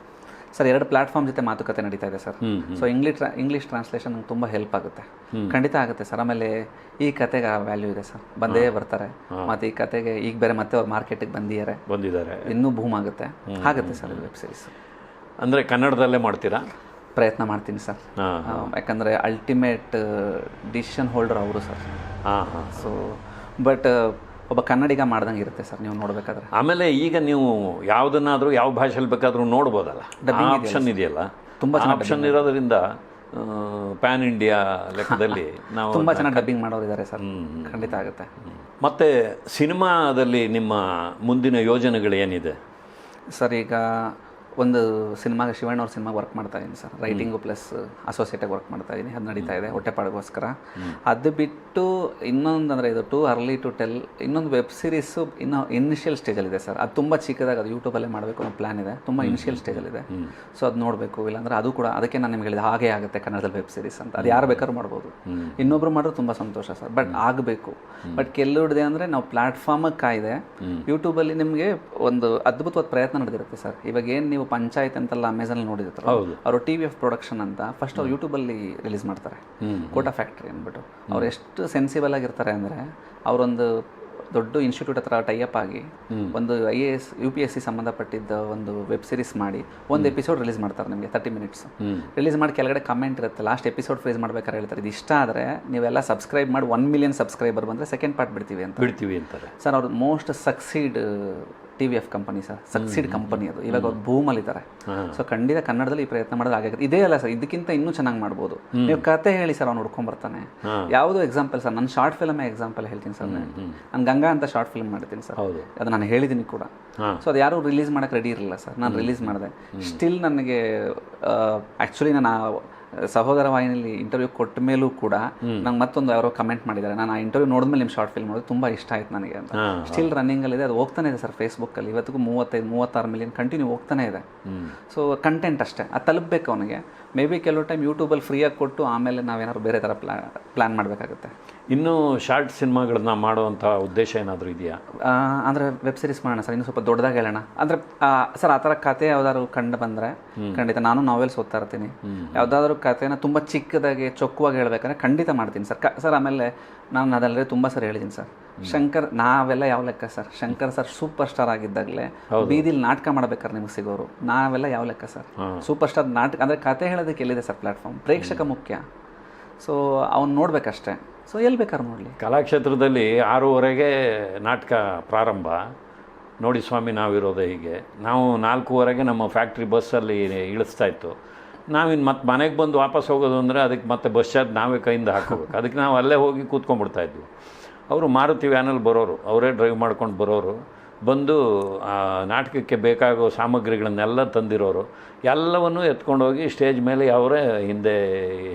ಸರ್ ಎರಡು ಪ್ಲಾಟ್ಫಾರ್ಮ್ ಜೊತೆ ಮಾತುಕತೆ ನಡೀತಾ ಇದೆ sir. So English English translation ನಂಗೆ ತುಂಬ ಹೆಲ್ಪ್ ಆಗುತ್ತೆ. ಖಂಡಿತ ಆಗುತ್ತೆ ಸರ್. ಆಮೇಲೆ ಈ ಕತೆಗೆ ವ್ಯಾಲ್ಯೂ ಇದೆ ಸರ್. ಬಂದೇ ಬರ್ತಾರೆ. ಮತ್ತೆ ಈ ಕತೆಗೆ ಈಗ ಬೇರೆ ಮತ್ತೆ ಅವ್ರು ಮಾರ್ಕೆಟಿಗೆ ಬಂದಿದ್ದಾರೆ. ಬಂದಿದ್ದಾರೆ. ಇನ್ನೂ ಭೂಮ್ ಆಗುತ್ತೆ. ಆಗುತ್ತೆ ಸರ್ ವೆಬ್ ಸೀರೀಸ್ ಅಂದ್ರೆ ಕನ್ನಡದಲ್ಲೇ ಮಾಡ್ತೀರಾ? ಪ್ರಯತ್ನ ಮಾಡ್ತೀನಿ ಸರ್. ಯಾಕಂದ್ರೆ ಯಾಕಂದರೆ ಅಲ್ಟಿಮೇಟ್ ಡಿಸಿಷನ್ ಹೋಲ್ಡರ್ ಅವರು ಸರ್. ಹಾ ಹಾ. ಸೊ ಬಟ್ ಒಬ್ಬ ಕನ್ನಡಿಗ ಮಾಡ್ದಂಗೆ ಇರುತ್ತೆ ಸರ್ ನೀವು ನೋಡಬೇಕಾದ್ರೆ. ಆಮೇಲೆ ಈಗ ನೀವು ಯಾವುದನ್ನಾದರೂ ಯಾವ ಭಾಷೆಯಲ್ಲಿ ಬೇಕಾದರೂ ನೋಡ್ಬೋದಲ್ಲ. ಆಪ್ಷನ್ ಇದೆಯಲ್ಲ ತುಂಬ ಆಪ್ಷನ್ ಇರೋದ್ರಿಂದ ಪ್ಯಾನ್ ಇಂಡಿಯಾ ಲೆಕ್ಕದಲ್ಲಿ ನಾವು ತುಂಬ ಚೆನ್ನಾಗಿ ಡಬ್ಬಿಂಗ್ ಮಾಡೋರು ಇದ್ದಾರೆ ಸರ್. ಖಂಡಿತ ಆಗುತ್ತೆ. ಮತ್ತು ಸಿನಿಮಾದಲ್ಲಿ ನಿಮ್ಮ ಮುಂದಿನ ಯೋಜನೆಗಳು ಏನಿದೆ? ಸರ್ ಈಗ ಒಂದು ಸಿನಿಮಾಗೆ ಶಿವಣ್ಣ ಅವ್ರ ಸಿನಿಮಾಗೆ ವರ್ಕ್ ಮಾಡ್ತಾ ಇದ್ದೀನಿ ಸರ್. ರೈಟಿಂಗು ಪ್ಲಸ್ ಅಸೋಸಿಯೇಟಾಗಿ ವರ್ಕ್ ಮಾಡ್ತಾ ಇದ್ದೀನಿ ಅದು ನಡೀತಾ ಇದೆ ಹೊಟ್ಟೆಪಾಡಿಗೋಸ್ಕರ ಅದು ಬಿಟ್ಟು ಇನ್ನೊಂದು ಅಂದರೆ ಇದು ಟು ಅರ್ಲಿ ಟು ಟೆಲ್ ಇನ್ನೊಂದು ವೆಬ್ ಸೀರೀಸು ಇನ್ನು ಇನಿಷಿಯಲ್ ಸ್ಟೇಜಲ್ಲಿದೆ ಸರ್. ಅದು ತುಂಬ ಚಿಕ್ಕದಾಗ ಅದು ಯೂಟ್ಯೂಬಲ್ಲೇ ಮಾಡಬೇಕು ಅನ್ನೋ ಪ್ಲಾನ್ ಇದೆ. ತುಂಬ ಇನಿಷಿಯಲ್ ಸ್ಟೇಜಲ್ಲಿದೆ ಸೊ ಅದು ನೋಡಬೇಕು ಇಲ್ಲಾಂದ್ರೆ ಅದು ಕೂಡ ಅದಕ್ಕೆ ನಾನು ನಿಮ್ಗೆ ಹೇಳಿದೆ ಹಾಗೆ ಆಗುತ್ತೆ ಕನ್ನಡದಲ್ಲಿ ವೆಬ್ ಸೀರೀಸ್ ಅಂತ. ಅದು ಯಾರು ಬೇಕಾದ್ರೂ ಮಾಡ್ಬೋದು. ಇನ್ನೊಬ್ರು ಮಾಡಿದ್ರೆ ತುಂಬ ಸಂತೋಷ ಸರ್. ಬಟ್ ಆಗಬೇಕು. ಬಟ್ ಕೆಲವ್ರದ್ದೇ ಅಂದರೆ ನಾವು ಪ್ಲಾಟ್ಫಾರ್ಮ್ ಕಾಯಿದೆ ಯೂಟ್ಯೂಬಲ್ಲಿ ನಿಮಗೆ ಒಂದು ಅದ್ಭುತವಾದ ಪ್ರಯತ್ನ ನಡೆದಿರುತ್ತೆ ಸರ್. ಇವಾಗ ಏನು ನೀವು ಪಂಚಾಯತ್ ಅಂತೆಲ್ಲ ಅಮೆಝಾನ್ ನೋಡಿದ್ರು ಅವರು ಟಿ ವಿ ಎಫ್ ಪ್ರೊಡಕ್ಷನ್ ಅಂತ ಫಸ್ಟ್ ಅವ್ರು ಯೂಟ್ಯೂಬಲ್ಲಿ ರಿಲೀಸ್ ಮಾಡ್ತಾರೆ. ಕೋಟಾ ಫ್ಯಾಕ್ಟ್ರಿ ಅಂದ್ಬಿಟ್ಟು. ಅವ್ರು ಎಷ್ಟು ಸೆನ್ಸಿಬಲ್ ಆಗಿರ್ತಾರೆ ಅಂದ್ರೆ ಅವರೊಂದು ದೊಡ್ಡ ಇನ್ಸ್ಟಿಟ್ಯೂಟ್ ಹತ್ರ ಟೈಅಪ್ ಆಗಿ ಒಂದು I A S U P S C ಸಂಬಂಧಪಟ್ಟಿದ್ದ ಒಂದು ವೆಬ್ ಸೀರೀಸ್ ಮಾಡಿ ಒಂದು ಎಪಿಸೋಡ್ ರಿಲೀಸ್ ಮಾಡ್ತಾರೆ ನಿಮಗೆ ತರ್ಟಿ ಮಿನಿಟ್ಸ್ ರಿಲೀಸ್ ಮಾಡಿ ಕೆಳಗಡೆ ಕಮೆಂಟ್ ಇರುತ್ತೆ ಲಾಸ್ಟ್ ಎಪಿಸೋಡ್ ಫ್ರೀಸ್ ಮಾಡ್ಬೇಕಾದ್ರೆ ಹೇಳ್ತಾರೆ. ಇದು ಇಷ್ಟ ಆದರೆ ನೀವೆಲ್ಲ ಸಬ್ಸ್ಕ್ರೈಬ್ ಮಾಡಿ ಒನ್ ಮಿಲಿಯನ್ ಸಬ್ಸ್ಕ್ರೈಬರ್ ಬಂದರೆ ಸೆಕೆಂಡ್ ಪಾರ್ಟ್ ಬಿಡ್ತೀವಿ ಅಂತ. ಬಿಡ್ತೀವಿ ಅಂತಾರೆ. ಸರ್ ಅವ್ರು most succeed T V F company sir succeed company ಅದು. ಇವಾಗ ಅವ್ರು ಭೂಮಲ್ಲಿದ್ದಾರೆ. ಸೊ ಖಂಡಿತ ಕನ್ನಡದಲ್ಲಿ ಈ ಪ್ರಯತ್ನ ಮಾಡೋದು ಆಗುತ್ತೆ. ಇದೇ ಅಲ್ಲ ಸರ್ ಇದಕ್ಕಿಂತ ಇನ್ನೂ ಚೆನ್ನಾಗಿ ಮಾಡ್ಬೋದು. ನೀವು ಕತೆ ಹೇಳಿ ಸರ್ ಅವ್ನು ಹುಡ್ಕೊಂಡ್ ಬರ್ತಾನೆ ಯಾವುದು ಎಕ್ಸಾಂಪಲ್ ಸರ್ ನಾನು ಶಾರ್ಟ್ ಫಿಲಮ್ ಎಕ್ಸಾಂಪಲ್ ಹೇಳ್ತೀನಿ ಸರ್. ನಾನು ಗಂಗಾ ಅಂತ ಶಾರ್ಟ್ ಫಿಲ್ಮ್ ಮಾಡ್ತೀನಿ ಸರ್. ಹೌದು. ಅದು ನಾನು ಹೇಳಿದ್ದೀನಿ ಕೂಡ. ಸೊ ಅದು ಯಾರು ರಿಲೀಸ್ ಮಾಡಕ್ಕೆ ರೆಡಿ ಇರಲಿಲ್ಲ ಸರ್. ನಾನು ರಿಲೀಸ್ ಮಾಡಿದೆ. ಸ್ಟಿಲ್ ನನಗೆ ಆಕ್ಚುಲಿ ನಾನು ಸಹೋದರ ವಾಹಿನಿಯಲ್ಲಿ ಇಂಟರ್ವ್ಯೂ ಕೊಟ್ಟ ಮೇಲೂ ಕೂಡ ನಂಗೆ ಮತ್ತೊಂದು ಯಾರೋ ಕಮೆಂಟ್ ಮಾಡಿದ್ದಾರೆ. ನಾನು ಆ ಇಂಟರ್ವ್ಯೂ ನೋಡಿದ್ಮೇಲೆ ನಿಮ್ಮ ಶಾರ್ಟ್ ಫಿಲ್ಮ್ ನೋಡಿದ್ರೆ ತುಂಬ ಇಷ್ಟ ಆಯ್ತು ನನಗೆ ಅಂತ. ಸ್ಟಿಲ್ ರನ್ನಿಂಗ್ ಅಲ್ಲಿ ಇದೆ. ಅದು ಹೋಗ್ತಾನೆ ಇದೆ ಸರ್ ಫೇಸ್ಬುಕ್ಕಲ್ಲಿ ಇವತ್ತಿಗೂ ಮೂವತ್ತೈದು ಮೂವತ್ತಾರು ಮಿಲಿಯನ್ ಕಂಟಿನ್ಯೂ ಹೋಗ್ತಾನೆ ಇದೆ. ಸೊ ಕಂಟೆಂಟ್ ಅಷ್ಟೇ. ಅದು ತಲುಪಬೇಕು ಅವನಿಗೆ. ಮೇ ಬಿ ಕೆಲವು ಟೈಮ್ ಯೂಟ್ಯೂಬಲ್ಲಿ ಫ್ರೀಯಾಗಿ ಕೊಟ್ಟು ಆಮೇಲೆ ನಾವೇನಾದ್ರು ಬೇರೆ ಥರ ಪ್ಲಾ ಪ್ಲಾನ್ ಮಾಡಬೇಕಾಗುತ್ತೆ. ಇನ್ನೂ ಶಾರ್ಟ್ ಸಿನಿಮಾಗಳನ್ನ ಮಾಡುವಂಥ ಉದ್ದೇಶ ಏನಾದರೂ ಇದೆಯಾ? ಅಂದರೆ ವೆಬ್ ಸೀರೀಸ್ ಮಾಡೋಣ ಸರ್. ಇನ್ನು ಸ್ವಲ್ಪ ದೊಡ್ಡದಾಗಿ ಹೇಳೋಣ. ಅಂದರೆ ಸರ್ ಆ ಥರ ಕತೆ ಯಾವ್ದಾದ್ರು ಕಂಡು ಬಂದರೆ ಖಂಡಿತ ನಾನು ನಾವೆಲ್ಸ್ ಓದ್ತಾ ಇರ್ತೀನಿ. ಯಾವುದಾದ್ರೂ ಕತೆನ ತುಂಬ ಚಿಕ್ಕದಾಗಿ ಚೊಕ್ಕವಾಗಿ ಹೇಳಬೇಕಂದ್ರೆ ಖಂಡಿತ ಮಾಡ್ತೀನಿ ಸರ್. ಕ ಸರ್ ಆಮೇಲೆ ನಾನು ಅದಲ್ಲದೆ ತುಂಬ ಸರ್ ಹೇಳಿದ್ದೀನಿ ಸರ್. ಶಂಕರ್ ನಾವೆಲ್ಲ ಯಾವ ಲೆಕ್ಕ sir? Shankar sir super star ಆಗಿದ್ದಾಗಲೇ ಬೀದಿಲಿ ನಾಟಕ ಮಾಡ್ಬೇಕಾದ್ರೆ ನಿಮ್ಗೆ ಸಿಗೋರು. ನಾವೆಲ್ಲ ಯಾವ ಲೆಕ್ಕ ಸರ್? ಸೂಪರ್ ಸ್ಟಾರ್ ನಾಟಕ ಅಂದರೆ ಕತೆ ಹೇಳೋದಕ್ಕೆ ಎಲ್ಲಿದೆ ಸರ್ ಪ್ಲಾಟ್ಫಾರ್ಮ್? ಪ್ರೇಕ್ಷಕ ಮುಖ್ಯ. ಸೊ ಅವ್ನು ನೋಡ್ಬೇಕಷ್ಟೇ. ಸೊ ಎಲ್ಲಿ ಬೇಕಾದ್ರೆ ನೋಡಲಿ. ಕಲಾಕ್ಷೇತ್ರದಲ್ಲಿ ಆರೂವರೆಗೆ ನಾಟಕ ಪ್ರಾರಂಭ. ನೋಡಿ ಸ್ವಾಮಿ ನಾವಿರೋದು ಹೀಗೆ. ನಾವು ನಾಲ್ಕೂವರೆಗೆ ನಮ್ಮ ಫ್ಯಾಕ್ಟ್ರಿ ಬಸ್ಸಲ್ಲಿ ಇಳಿಸ್ತಾ ಇತ್ತು. ನಾವಿನ್ನು ಮತ್ತೆ ಮನೆಗೆ ಬಂದು ವಾಪಸ್ ಹೋಗೋದು ಅಂದರೆ ಅದಕ್ಕೆ ಮತ್ತೆ ಬಸ್ ಚಾರ್ಜ್ ನಾವೇ ಕೈಯಿಂದ ಹಾಕೋಬೇಕು. ಅದಕ್ಕೆ ನಾವು ಅಲ್ಲೇ ಹೋಗಿ ಕೂತ್ಕೊಂಡ್ಬಿಡ್ತಾ ಇದ್ವಿ. ಅವರು ಮಾರುತಿ ವ್ಯಾನಲ್ಲಿ ಬರೋರು. ಅವರೇ ಡ್ರೈವ್ ಮಾಡ್ಕೊಂಡು ಬರೋರು. ಬಂದು ನಾಟಕಕ್ಕೆ ಬೇಕಾಗೋ ಸಾಮಗ್ರಿಗಳನ್ನೆಲ್ಲ ತಂದಿರೋರು. ಎಲ್ಲವನ್ನೂ ಎತ್ಕೊಂಡೋಗಿ ಸ್ಟೇಜ್ ಮೇಲೆ ಅವರೇ ಹಿಂದೆ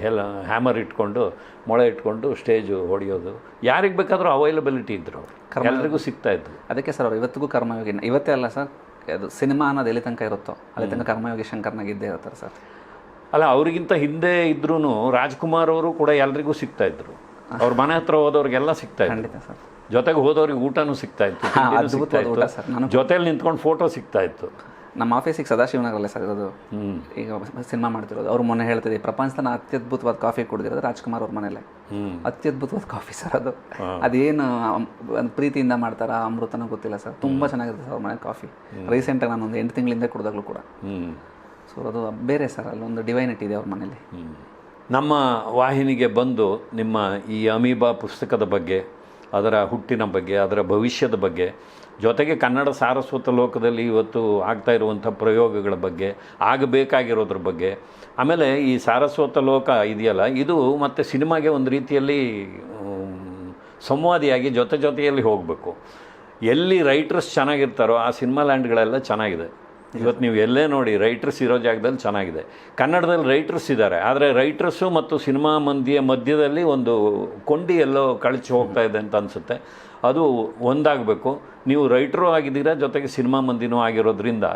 ಹೆಲ ಹ್ಯಾಮರ್ ಇಟ್ಕೊಂಡು ಮೊಳೆ ಇಟ್ಕೊಂಡು ಸ್ಟೇಜು ಹೊಡೆಯೋದು. ಯಾರಿಗೆ ಬೇಕಾದರೂ ಅವೈಲಬಿಲಿಟಿ ಇದ್ದರು ಅವರು. ಎಲ್ಲರಿಗೂ ಸಿಗ್ತಾ ಇದ್ದರು ಅದಕ್ಕೆ ಸರ್ ಅವರು ಇವತ್ತಿಗೂ ಕರ್ಮಯೋಗಿ ಇವತ್ತೇ ಅಲ್ಲ ಸರ್ ಅದು ಸಿನಿಮಾ ಅನ್ನೋದು ಎಲ್ಲಿ ತನಕ ಇರುತ್ತೋ ಅಲ್ಲಿ ತನಕ ಕರ್ಮಯೋಗಿ ಶಂಕರ್ನಾಗಿದ್ದೇ ಇರ್ತಾರೆ ಸರ್. ಅಲ್ಲ ಅವರಿಗಿಂತ ಹಿಂದೆ ಇದ್ರೂ ರಾಜ್ಕುಮಾರ್ ಅವರು ಕೂಡ ಎಲ್ರಿಗೂ ಸಿಗ್ತಾ ಇದ್ರು. ಅವ್ರ ಮನೆ ಹತ್ರ ಹೋದವ್ರಿಗೆಲ್ಲ ಸಿಗ್ತಾ ಇದ್ರು. ಜೊತೆಗೆ ಹೋದವ್ರಿಗೆ ಊಟನೂ ಸಿಗ್ತಾ ಇತ್ತು ಜೊತೆಲಿ ನಿಂತ್ಕೊಂಡು ಫೋಟೋ ಸಿಗ್ತಾ ಇತ್ತು. ನಮ್ಮ ಆಫೀಸಿಗೆ ಸದಾಶಿವನಗರಲ್ಲೇ ಸರ್ ಅದು ಈಗ ಸಿನಿಮಾ ಮಾಡ್ತಿರೋದು. ಅವ್ರ ಮೊನ್ನೆ ಹೇಳ್ತಿದ್ದೆ ಪ್ರಪಂಚದ ಅತ್ಯದ್ಭುತವಾದ ಕಾಫಿ ಕುಡಿದಿರೋದು ರಾಜ್ಕುಮಾರ್ ಅವ್ರ ಮನೇಲೆ ಅತ್ಯದ್ಭುತವಾದ ಕಾಫಿ ಸರ್ ಅದು. ಅದೇನು ಒಂದ್ ಪ್ರೀತಿಯಿಂದ ಮಾಡ್ತಾರ ಅಮೃತನೂ ಗೊತ್ತಿಲ್ಲ ಸರ್. ತುಂಬ ಚೆನ್ನಾಗಿದೆ ಸರ್ ಅವ್ರ ಮನೆ ಕಾಫಿ. ರೀಸೆಂಟಾಗಿ ನಾನು ಒಂದು ಎಂಟು ತಿಂಗಳಿಂದ ಕುಡಿದಾಗಲೂ ಕೂಡ. ಸೊ ಅದು ಬೇರೆ ಸರ್, ಅಲ್ಲೊಂದು ಡಿವೈನಿಟಿ ಇದೆ ಅವ್ರ ಮನೇಲಿ. ನಮ್ಮ ವಾಹಿನಿಗೆ ಬಂದು ನಿಮ್ಮ ಈ ಅಮೀಬಾ ಪುಸ್ತಕದ ಬಗ್ಗೆ, ಅದರ ಹುಟ್ಟಿನ ಬಗ್ಗೆ, ಅದರ ಭವಿಷ್ಯದ ಬಗ್ಗೆ, ಜೊತೆಗೆ ಕನ್ನಡ ಸಾರಸ್ವತ ಲೋಕದಲ್ಲಿ ಇವತ್ತು ಆಗ್ತಾ ಇರುವಂಥ ಪ್ರಯೋಗಗಳ ಬಗ್ಗೆ, ಆಗಬೇಕಾಗಿರೋದ್ರ ಬಗ್ಗೆ, ಆಮೇಲೆ ಈ ಸಾರಸ್ವತ ಲೋಕ ಇದೆಯಲ್ಲ, ಇದು ಮತ್ತು ಸಿನಿಮಾಗೆ ಒಂದು ರೀತಿಯಲ್ಲಿ ಸಂವಾದಿಯಾಗಿ ಜೊತೆ ಜೊತೆಯಲ್ಲಿ ಹೋಗಬೇಕು. ಎಲ್ಲಿ ರೈಟರ್ಸ್ ಚೆನ್ನಾಗಿರ್ತಾರೋ ಆ ಸಿನಿಮಾ ಲ್ಯಾಂಡ್ಗಳೆಲ್ಲ ಚೆನ್ನಾಗಿದೆ. ಇವತ್ತು ನೀವು ಎಲ್ಲೇ ನೋಡಿ ರೈಟರ್ಸ್ ಇರೋ ಜಾಗದಲ್ಲಿ ಚೆನ್ನಾಗಿದೆ. ಕನ್ನಡದಲ್ಲಿ ರೈಟರ್ಸ್ ಇದ್ದಾರೆ. ಆದರೆ ರೈಟರ್ಸು ಮತ್ತು ಸಿನಿಮಾ ಮಂದಿಯ ಮಧ್ಯದಲ್ಲಿ ಒಂದು ಕೊಂಡಿ ಎಲ್ಲೋ ಕಳಚಿ ಹೋಗ್ತಾ ಇದೆ ಅಂತ ಅನಿಸುತ್ತೆ. ಅದು ಒಂದಾಗಬೇಕು. ನೀವು ರೈಟರು ಆಗಿದ್ದೀರಾ, ಜೊತೆಗೆ ಸಿನಿಮಾ ಮಂದಿನೂ ಆಗಿರೋದ್ರಿಂದ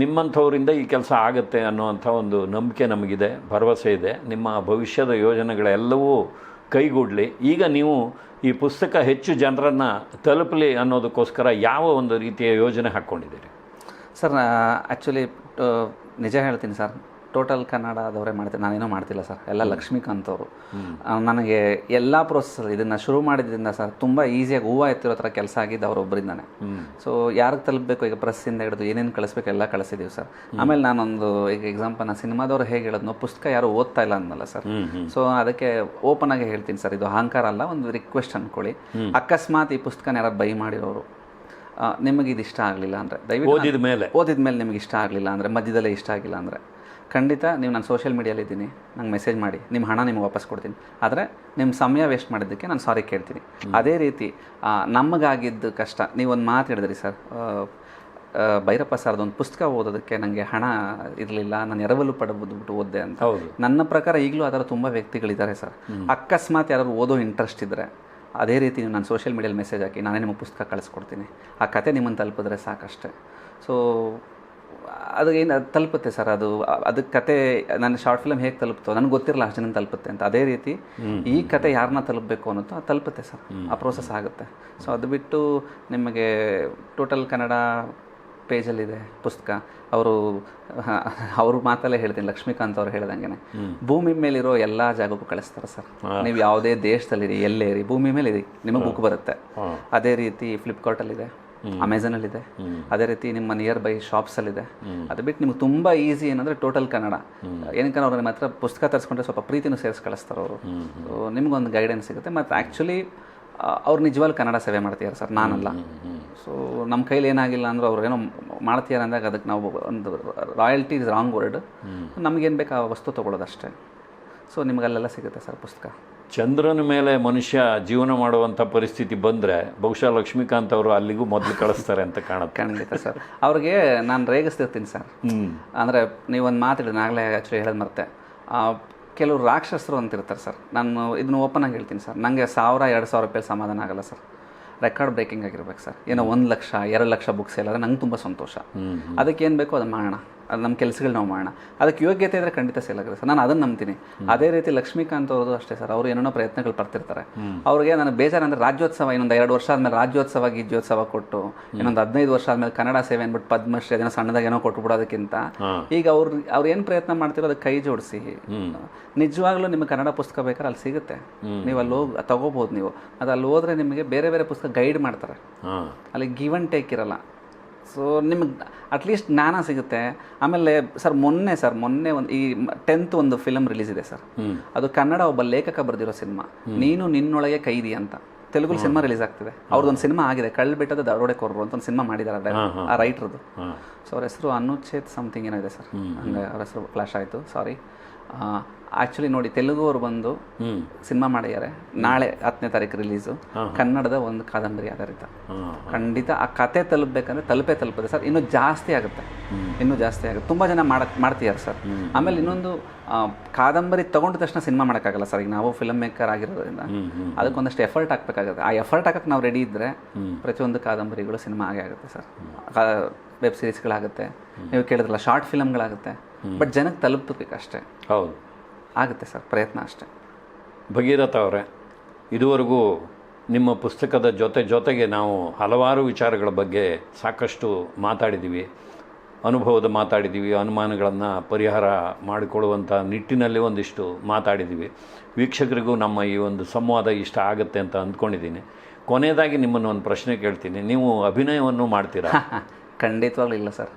ನಿಮ್ಮಂಥವರಿಂದ ಈ ಕೆಲಸ ಆಗುತ್ತೆ ಅನ್ನುವಂಥ ಒಂದು ನಂಬಿಕೆ ನಮಗಿದೆ, ಭರವಸೆ ಇದೆ. ನಿಮ್ಮ ಭವಿಷ್ಯದ ಯೋಜನೆಗಳೆಲ್ಲವೂ ಕೈಗೂಡಲಿ. ಈಗ ನೀವು ಈ ಪುಸ್ತಕ ಹೆಚ್ಚು ಜನರನ್ನು ತಲುಪಲಿ ಅನ್ನೋದಕ್ಕೋಸ್ಕರ ಯಾವ ಒಂದು ರೀತಿಯ ಯೋಜನೆ ಹಾಕ್ಕೊಂಡಿದ್ದೀರಿ? ಸರ್ ಆ್ಯಕ್ಚುಲಿ ನಿಜ ಹೇಳ್ತೀನಿ ಸರ್ ಟೋಟಲ್ ಕನ್ನಡದವರೇ ಮಾಡ್ತೀನಿ. ನಾನೇನೋ ಮಾಡ್ತಿಲ್ಲ ಸರ್. ಎಲ್ಲ ಲಕ್ಷ್ಮೀಕಾಂತ್ ಅವರು. ನನಗೆ ಎಲ್ಲ ಪ್ರೋಸೆಸ್ ಇದನ್ನು ಶುರು ಮಾಡಿದ್ರಿಂದ ಸರ್ ತುಂಬ ಈಸಿಯಾಗಿ ಹೂವು ಎತ್ತಿರೋ ಥರ ಕೆಲಸ ಆಗಿದ್ದು ಅವರೊಬ್ಬರಿಂದನೇ ಸೊ ಯಾರಿಗೆ ತಲುಪಬೇಕು? ಈಗ ಪ್ರೆಸ್ಸಿಂದ ಹಿಡಿದು ಏನೇನು ಕಳಿಸ್ಬೇಕು? ಎಲ್ಲ ಕಳಿಸಿದ್ದೀವಿ ಸರ್. ಆಮೇಲೆ ನಾನೊಂದು ಈಗ ಎಕ್ಸಾಂಪಲ್ ನಾನು ಸಿನಿಮಾದವ್ರು ಹೇಗೆ ಹೇಳೋದು ಪುಸ್ತಕ ಯಾರು ಓದ್ತಾ ಇಲ್ಲ ಅಂದಲ್ಲ ಸರ್. ಸೊ ಅದಕ್ಕೆ ಓಪನ್ ಆಗಿ ಹೇಳ್ತೀನಿ ಸರ್. ಇದು ಅಹಂಕಾರ ಅಲ್ಲ ಒಂದು ರಿಕ್ವೆಸ್ಟ್ ಅಂದ್ಕೊಳ್ಳಿ ಅಕಸ್ಮಾತ್ ಈ ಪುಸ್ತಕನ ಯಾರು ಬೈ ಮಾಡಿರೋರು ನಿಮಗೆ ಇದು ಇಷ್ಟ ಆಗಲಿಲ್ಲ ಅಂದರೆ ದಯವಿಟ್ಟು ಓದಿದ ಮೇಲೆ. ಓದಿದ ಮೇಲೆ ನಿಮಗೆ ಇಷ್ಟ ಆಗಲಿಲ್ಲ ಅಂದರೆ ಮಧ್ಯದಲ್ಲೇ ಇಷ್ಟ ಆಗಿಲ್ಲ ಅಂದರೆ. ಖಂಡಿತ ನೀವು ನಾನು ಸೋಷಿಯಲ್ ಮೀಡಿಯಲ್ಲಿ ಇದ್ದೀನಿ ನಂಗೆ ಮೆಸೇಜ್ ಮಾಡಿ ನಿಮ್ಮ ಹಣ ನಿಮ್ಗೆ ವಾಪಸ್ ಕೊಡ್ತೀನಿ. ಆದರೆ ನಿಮ್ಮ ಸಮಯ ವೇಸ್ಟ್ ಮಾಡಿದ್ದಕ್ಕೆ ನಾನು ಸಾರಿ ಕೇಳ್ತೀನಿ. ಅದೇ ರೀತಿ ನಮಗಾಗಿದ್ದು ಕಷ್ಟ ನೀವು ಒಂದು ಮಾತು ಹೇಳಿದ್ರಿ ಸರ್ ಭೈರಪ್ಪ ಸರ್ದು ಒಂದು ಪುಸ್ತಕ ಓದೋದಕ್ಕೆ ನನಗೆ ಹಣ ಇರಲಿಲ್ಲ ನಾನು ಎರವಲು ಪಡಬಿಟ್ಟು ಓದಿದೆ ಅಂತ. ಹೌದು. ನನ್ನ ಪ್ರಕಾರ ಈಗಲೂ ಆ ಥರ ತುಂಬ ವ್ಯಕ್ತಿಗಳಿದ್ದಾರೆ ಸರ್. ಅಕಸ್ಮಾತ್ ಯಾರಾದ್ರು ಓದೋ ಇಂಟ್ರೆಸ್ಟ್ ಇದ್ದರೆ ಅದೇ ರೀತಿ ನಾನು ಸೋಷಿಯಲ್ ಮೀಡಿಯಲ್ಲಿ ಮೆಸೇಜ್ ಹಾಕಿ ನಾನೇ ನಿಮಗೆ ಪುಸ್ತಕ ಕಳಿಸ್ಕೊಡ್ತೀನಿ. ಆ ಕತೆ ನಿಮ್ಮನ್ನು ತಲುಪಿದ್ರೆ ಸಾಕಷ್ಟೆ. ಸೊ ಅದು ಏನು ಅದು ತಲುಪುತ್ತೆ ಸರ್ ಅದು? ಅದು ಅದಕ್ಕೆ ಕತೆ ನನ್ನ ಶಾರ್ಟ್ ಫಿಲ್ಮ್ ಹೇಗೆ ತಲುಪ್ತೋ ನನಗೆ ಗೊತ್ತಿರಲ್ಲ ಅಷ್ಟು ಜನ ತಲುಪುತ್ತೆ ಅಂತ. ಅದೇ ರೀತಿ ಈ ಕತೆ ಯಾರನ್ನ ತಲುಪಬೇಕು ಅನ್ನೋದು ಅದು ತಲುಪುತ್ತೆ ಸರ್. ಆ ಪ್ರೋಸೆಸ್ ಆಗುತ್ತೆ. ಸೊ ಅದು ಬಿಟ್ಟು ನಿಮಗೆ ಟೋಟಲ್ ಕನ್ನಡ ಪೇಜಲ್ಲಿದೆ ಪುಸ್ತಕ. ಅವರು ಅವ್ರ ಮಾತಲ್ಲೇ ಹೇಳ್ತೀನಿ ಲಕ್ಷ್ಮೀಕಾಂತ್ ಅವ್ರು ಹೇಳ್ದಂಗೆ ಭೂಮಿ ಮೇಲಿರೋ ಎಲ್ಲ ಜಾಗಕ್ಕೂ ಕಳಿಸ್ತಾರೆ ಸರ್. ನೀವು ಯಾವುದೇ ದೇಶದಲ್ಲಿರಿ ಎಲ್ಲೇ ಇರಿ ಭೂಮಿ ಮೇಲೆ ಇರಿ ನಿಮಗೆ ಬುಕ್ ಬರುತ್ತೆ. ಅದೇ ರೀತಿ ಫ್ಲಿಪ್ಕಾರ್ಟಲ್ಲಿದೆ ಅಮೆಝಾನಲ್ಲಿದೆ ಅದೇ ರೀತಿ ನಿಮ್ಮ ನಿಯರ್ ಬೈ ಶಾಪ್ಸಲ್ಲಿದೆ ಅದು ಬಿಟ್ಟು ನಿಮ್ಗೆ ತುಂಬ ಈಸಿ ಏನಂದ್ರೆ ಟೋಟಲ್ ಕನ್ನಡ. ಏನಕ್ಕೆ ಅವ್ರು ನಿಮ್ಮ ಹತ್ರ ಪುಸ್ತಕ ತರಿಸ್ಕೊಂಡ್ರೆ ಸ್ವಲ್ಪ ಪ್ರೀತಿನೂ ಸೇರಿಸಿ ಕಳಿಸ್ತಾರೆ ಅವರು. ನಿಮ್ಗೊಂದು ಗೈಡೆನ್ಸ್ ಸಿಗುತ್ತೆ. ಮತ್ತು ಆ್ಯಕ್ಚುಲಿ ಅವ್ರು ನಿಜವಾಗ್ಲೂ ಕನ್ನಡ ಸೇವೆ ಮಾಡ್ತೀಯಾರ ಸರ್ ನಾನಲ್ಲ. ಸೊ ನಮ್ಮ ಕೈಲಿ ಏನಾಗಿಲ್ಲ ಅಂದ್ರೆ ಅವ್ರು ಏನೋ ಮಾಡ್ತಿದ್ದಾರೆ ಅಂದಾಗ ಅದಕ್ಕೆ ನಾವು ಒಂದು ರಾಯಲ್ಟಿ ಇಸ್ ರಾಂಗ್ ವರ್ಡ್ ನಮಗೇನು ಬೇಕು ಆ ವಸ್ತು ತೊಗೊಳೋದಷ್ಟೇ. ಸೊ ನಿಮ್ಗೆ ಅಲ್ಲೆಲ್ಲ ಸಿಗುತ್ತೆ ಸರ್ ಪುಸ್ತಕ. ಚಂದ್ರನ ಮೇಲೆ ಮನುಷ್ಯ ಜೀವನ ಮಾಡುವಂಥ ಪರಿಸ್ಥಿತಿ ಬಂದರೆ ಬಹುಶಃ ಲಕ್ಷ್ಮೀಕಾಂತ್ ಅವರು ಅಲ್ಲಿಗೂ ಮೊದಲು ಕಳಿಸ್ತಾರೆ ಅಂತ ಕಾಣುತ್ತೆ. ಖಂಡಿತ ಸರ್. ಅವ್ರಿಗೆ ನಾನು ರೇಗಿಸ್ತಿರ್ತೀನಿ ಸರ್. ಅಂದರೆ ನೀವೊಂದು ಮಾತಾಡಿದ್ರೆ ನಾಗಲೇ ಆ್ಯಕ್ಚುಲಿ ಹೇಳೋದು ಮರ್ತೆ. ಆ, ಕೆಲವರು ರಾಕ್ಷಸರು ಅಂತಿರ್ತಾರೆ ಸರ್. ನಾನು ಇದನ್ನು ಓಪನ್ ಆಗಿ ಹೇಳ್ತೀನಿ ಸರ್. ನನಗೆ ಸಾವಿರ ಎರಡು ಸಾವಿರ ರೂಪಾಯಿ ಸಮಾಧಾನ ಆಗಲ್ಲ ಸರ್. ರೆಕಾರ್ಡ್ ಬ್ರೇಕಿಂಗ್ ಆಗಿರ್ಬೇಕು ಸರ್. ಏನೋ ಒಂದು ಲಕ್ಷ ಎರಡು ಲಕ್ಷ ಬುಕ್ಸ್ ಎಲ್ಲ ನಂಗೆ ತುಂಬ ಸಂತೋಷ. ಅದಕ್ಕೆ ಏನು ಬೇಕೋ ಅದು ಮಾಡೋಣ. ಅದು ನಮ್ಮ ಕೆಲಸಗಳು ನಾವು ಮಾಡೋಣ. ಅದಕ್ಕೆ ಯೋಗ್ಯತೆ ಇದ್ದರೆ ಖಂಡಿತ ಸೇಲ್ ಆಗುತ್ತೆ ಸರ್. ನಾನು ಅದನ್ನು ನಂಬ್ತೀನಿ. ಅದೇ ರೀತಿ ಲಕ್ಷ್ಮೀಕಾಂತ್ ಅವ್ರದ್ದು ಅಷ್ಟೇ ಸರ್. ಅವರು ಏನೇನೋ ಪ್ರಯತ್ನಗಳು ಪಡ್ತಿರ್ತಾರೆ. ಅವ್ರಿಗೆ ನಾನು ಬೇಜಾರು ಅಂದರೆ ರಾಜ್ಯೋತ್ಸವ ಇನ್ನೊಂದು ಎರಡು ವರ್ಷ ಆದಮೇಲೆ ರಾಜ್ಯೋತ್ಸವ ಗೀಜ್ಯೋತ್ಸವ ಕೊಟ್ಟು ಇನ್ನೊಂದು ಹದಿನೈದು ವರ್ಷ ಆದಮೇಲೆ ಕನ್ನಡ ಸೇವೆ ಅಂದ್ಬಿಟ್ಟು ಪದ್ಮಶ್ರೀ ಅದನ್ನ ಸಣ್ಣದಾಗ ಏನೋ ಕೊಟ್ಬಿಡೋದಕ್ಕಿಂತ ಈಗ ಅವ್ರು ಅವ್ರು ಏನು ಪ್ರಯತ್ನ ಮಾಡ್ತಿರೋ ಅದಕ್ಕೆ ಕೈ ಜೋಡಿಸಿ. ನಿಜವಾಗ್ಲೂ ನಿಮಗೆ ಕನ್ನಡ ಪುಸ್ತಕ ಬೇಕಾದ್ರೆ ಅಲ್ಲಿ ಸಿಗುತ್ತೆ. ನೀವು ಅಲ್ಲಿ ಹೋಗಿ ತಗೋಬೋದು ನೀವು. ಅದು ಅಲ್ಲಿ ಹೋದ್ರೆ ನಿಮಗೆ ಬೇರೆ ಬೇರೆ ಪುಸ್ತಕ ಗೈಡ್ ಮಾಡ್ತಾರೆ. ಅಲ್ಲಿ ಗಿವನ್ ಟೇಕ್ ಇರಲ್ಲ. ಸೊ ನಿಮಗೆ ಅಟ್ಲೀಸ್ಟ್ ಜ್ಞಾನ ಸಿಗುತ್ತೆ. ಆಮೇಲೆ ಸರ್ ಮೊನ್ನೆ ಸರ್ ಮೊನ್ನೆ ಒಂದು ಈ ಟೆಂತ್ ಒಂದು ಫಿಲಮ್ ರಿಲೀಸ್ ಇದೆ ಸರ್. ಅದು ಕನ್ನಡ ಒಬ್ಬ ಲೇಖಕ ಬರೆದಿರೋ ಸಿನಿಮಾ. ನೀನು ನಿನ್ನೊಳಗೆ ಕೈದಿ ಅಂತ. ತೆಲುಗು ಸಿನಿಮಾ ರಿಲೀಸ್ ಆಗ್ತಿದೆ. ಅವ್ರದ್ದೊಂದು ಸಿನಿಮಾ ಆಗಿದೆ ಕಳ್ಳ ಬೆಟ್ಟದ ದರೋಡೆ ಕೊರ್ರು ಅಂತ ಒಂದು ಸಿನಿಮಾ ಮಾಡಿದ್ದಾರೆ ಆ ರೈಟ್ರದ್ದು ಸೊ ಅವ್ರ ಹೆಸರು ಅನುಚ್ಛೇದ್ ಸಮಥಿಂಗ್ ಏನೋ ಇದೆ ಸರ್. ಹಂಗೆ ಅವ್ರ ಹೆಸರು ಕ್ಲಾಶ್ ಆಯಿತು ಸಾರಿ ಆ್ಯಕ್ಚುಲಿ ನೋಡಿ ತೆಲುಗು ಅವರು ಬಂದು ಸಿನಿಮಾ ಮಾಡಿದ್ದಾರೆ. ನಾಳೆ ಹತ್ತನೇ ತಾರೀಕು ರಿಲೀಸು ಕನ್ನಡದ ಒಂದು ಕಾದಂಬರಿ ಆಧಾರಿತ. ಖಂಡಿತ ಆ ಕತೆ ತಲುಪಬೇಕಂದ್ರೆ ತಲುಪೇ ತಲುಪುತ್ತೆ ಸರ್. ಇನ್ನೂ ಜಾಸ್ತಿ ಆಗುತ್ತೆ. ಇನ್ನೂ ಜಾಸ್ತಿ ಆಗುತ್ತೆ. ತುಂಬ ಜನ ಮಾಡಕ್ ಮಾಡ್ತಿದ್ದಾರೆ ಸರ್. ಆಮೇಲೆ ಇನ್ನೊಂದು ಕಾದಂಬರಿ ತಗೊಂಡ ತಕ್ಷಣ ಸಿನಿಮಾ ಮಾಡೋಕ್ಕಾಗಲ್ಲ ಸರ್. ಈಗ ನಾವು ಫಿಲಮ್ ಮೇಕರ್ ಆಗಿರೋದ್ರಿಂದ. ಅದಕ್ಕೊಂದಷ್ಟು ಎಫರ್ಟ್ ಹಾಕ್ಬೇಕಾಗುತ್ತೆ. ಆ ಎಫರ್ಟ್ ಹಾಕಕ್ಕೆ ನಾವು ರೆಡಿ ಇದ್ದರೆ ಪ್ರತಿಯೊಂದು ಕಾದಂಬರಿಗಳು ಸಿನಿಮಾ ಆಗೇ ಆಗುತ್ತೆ ಸರ್. ವೆಬ್ ಸೀರೀಸ್ಗಳಾಗುತ್ತೆ ನೀವು ಕೇಳಿದ್ರಲ್ಲ ಶಾರ್ಟ್ ಫಿಲಮ್ಗಳಾಗುತ್ತೆ ಬಟ್ ಜನಕ್ಕೆ ತಲುಪಬೇಕಷ್ಟೇ. ಹೌದು. ಆಗುತ್ತೆ ಸರ್ ಪ್ರಯತ್ನ ಅಷ್ಟೆ. ಭಗೀರಥ ಅವರೇ ಇದುವರೆಗೂ ನಿಮ್ಮ ಪುಸ್ತಕದ ಜೊತೆ ಜೊತೆಗೆ ನಾವು ಹಲವಾರು ವಿಚಾರಗಳ ಬಗ್ಗೆ ಸಾಕಷ್ಟು ಮಾತಾಡಿದ್ದೀವಿ ಅನುಭವದ ಮಾತಾಡಿದ್ದೀವಿ ಅನುಮಾನಗಳನ್ನು ಪರಿಹಾರ ಮಾಡಿಕೊಳ್ಳುವಂಥ ನಿಟ್ಟಿನಲ್ಲಿ ಒಂದಿಷ್ಟು ಮಾತಾಡಿದ್ದೀವಿ ವೀಕ್ಷಕರಿಗೂ ನಮ್ಮ ಈ ಒಂದು ಸಂವಾದ ಇಷ್ಟ ಆಗುತ್ತೆ ಅಂತ ಅಂದ್ಕೊಂಡಿದ್ದೀನಿ. ಕೊನೆಯದಾಗಿ ನಿಮ್ಮನ್ನು ಒಂದು ಪ್ರಶ್ನೆ ಕೇಳ್ತೀನಿ. ನೀವು ಅಭಿನಯವನ್ನು ಮಾಡ್ತೀರಾ? ಖಂಡಿತವಾಗ್ಲೂ ಇಲ್ಲ ಸರ್.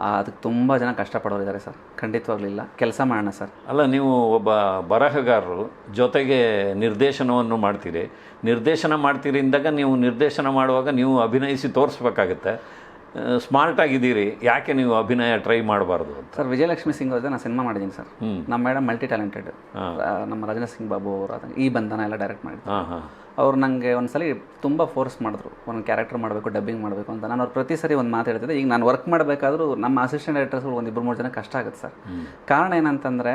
ಅದಕ್ಕೆ ತುಂಬ ಜನ ಕಷ್ಟಪಡೋರಿದ್ದಾರೆ ಸರ್. ಖಂಡಿತವಾಗ್ಲೂ ಇಲ್ಲ. ಕೆಲಸ ಮಾಡೋಣ ಸರ್. ಅಲ್ಲ ಅಲ್ಲ ನೀವು ಒಬ್ಬ ಬರಹಗಾರರು ಜೊತೆಗೆ ನಿರ್ದೇಶನವನ್ನು ಮಾಡ್ತೀರಿ. ನಿರ್ದೇಶನ ಮಾಡ್ತೀರಿ ಅಂದಾಗ ನೀವು ನಿರ್ದೇಶನ ಮಾಡುವಾಗ ನೀವು ಅಭಿನಯಿಸಿ ತೋರಿಸ್ಬೇಕಾಗತ್ತೆ. ಸ್ಮಾರ್ಟ್ ಆಗಿದ್ದೀರಿ. ಯಾಕೆ ನೀವು ಅಭಿನಯ ಟ್ರೈ ಮಾಡಬಾರ್ದು ಅಂತ? ಸರ್ ವಿಜಯಲಕ್ಷ್ಮಿ ಸಿಂಗ್ ಅವ್ರದ್ದು ನಾನು ಸಿನಿಮಾ ಮಾಡಿದ್ದೀನಿ ಸರ್. ನಮ್ಮ ಮೇಡಮ್ ಮಲ್ಟಿ ಟ್ಯಾಲೆಂಟೆಡ್ ನಮ್ಮ ರಜನಾ ಸಿಂಗ್ ಬಾಬು ಅವರು ಈ ಬಂಧನ ಎಲ್ಲ ಡೈರೆಕ್ಟ್ ಮಾಡಿದ್ರು. ಅವ್ರು ನನಗೆ ಒಂದ್ಸಲಿ ತುಂಬ ಫೋರ್ಸ್ ಮಾಡಿದ್ರು. ಒಂದು ಕ್ಯಾರೆಕ್ಟರ್ ಮಾಡಬೇಕು ಡಬ್ಬಿಂಗ್ ಮಾಡಬೇಕು ಅಂತ. ನಾನು ಅವ್ರು ಪ್ರತಿ ಸರಿ ಒಂದು ಮಾತು ಹೇಳ್ತಿದ್ದೆ. ಈಗ ನಾನು ವರ್ಕ್ ಮಾಡಬೇಕಾದ್ರೂ ನಮ್ಮ ಅಸಿಸ್ಟೆಂಟ್ ಡೈರೆಕ್ಟರ್ಸ್ಗಳು ಒಂದು ಇಬ್ಬರು ಮೂರು ಜನ ಕಷ್ಟ ಆಗುತ್ತೆ ಸರ್. ಕಾರಣ ಏನಂತಂದರೆ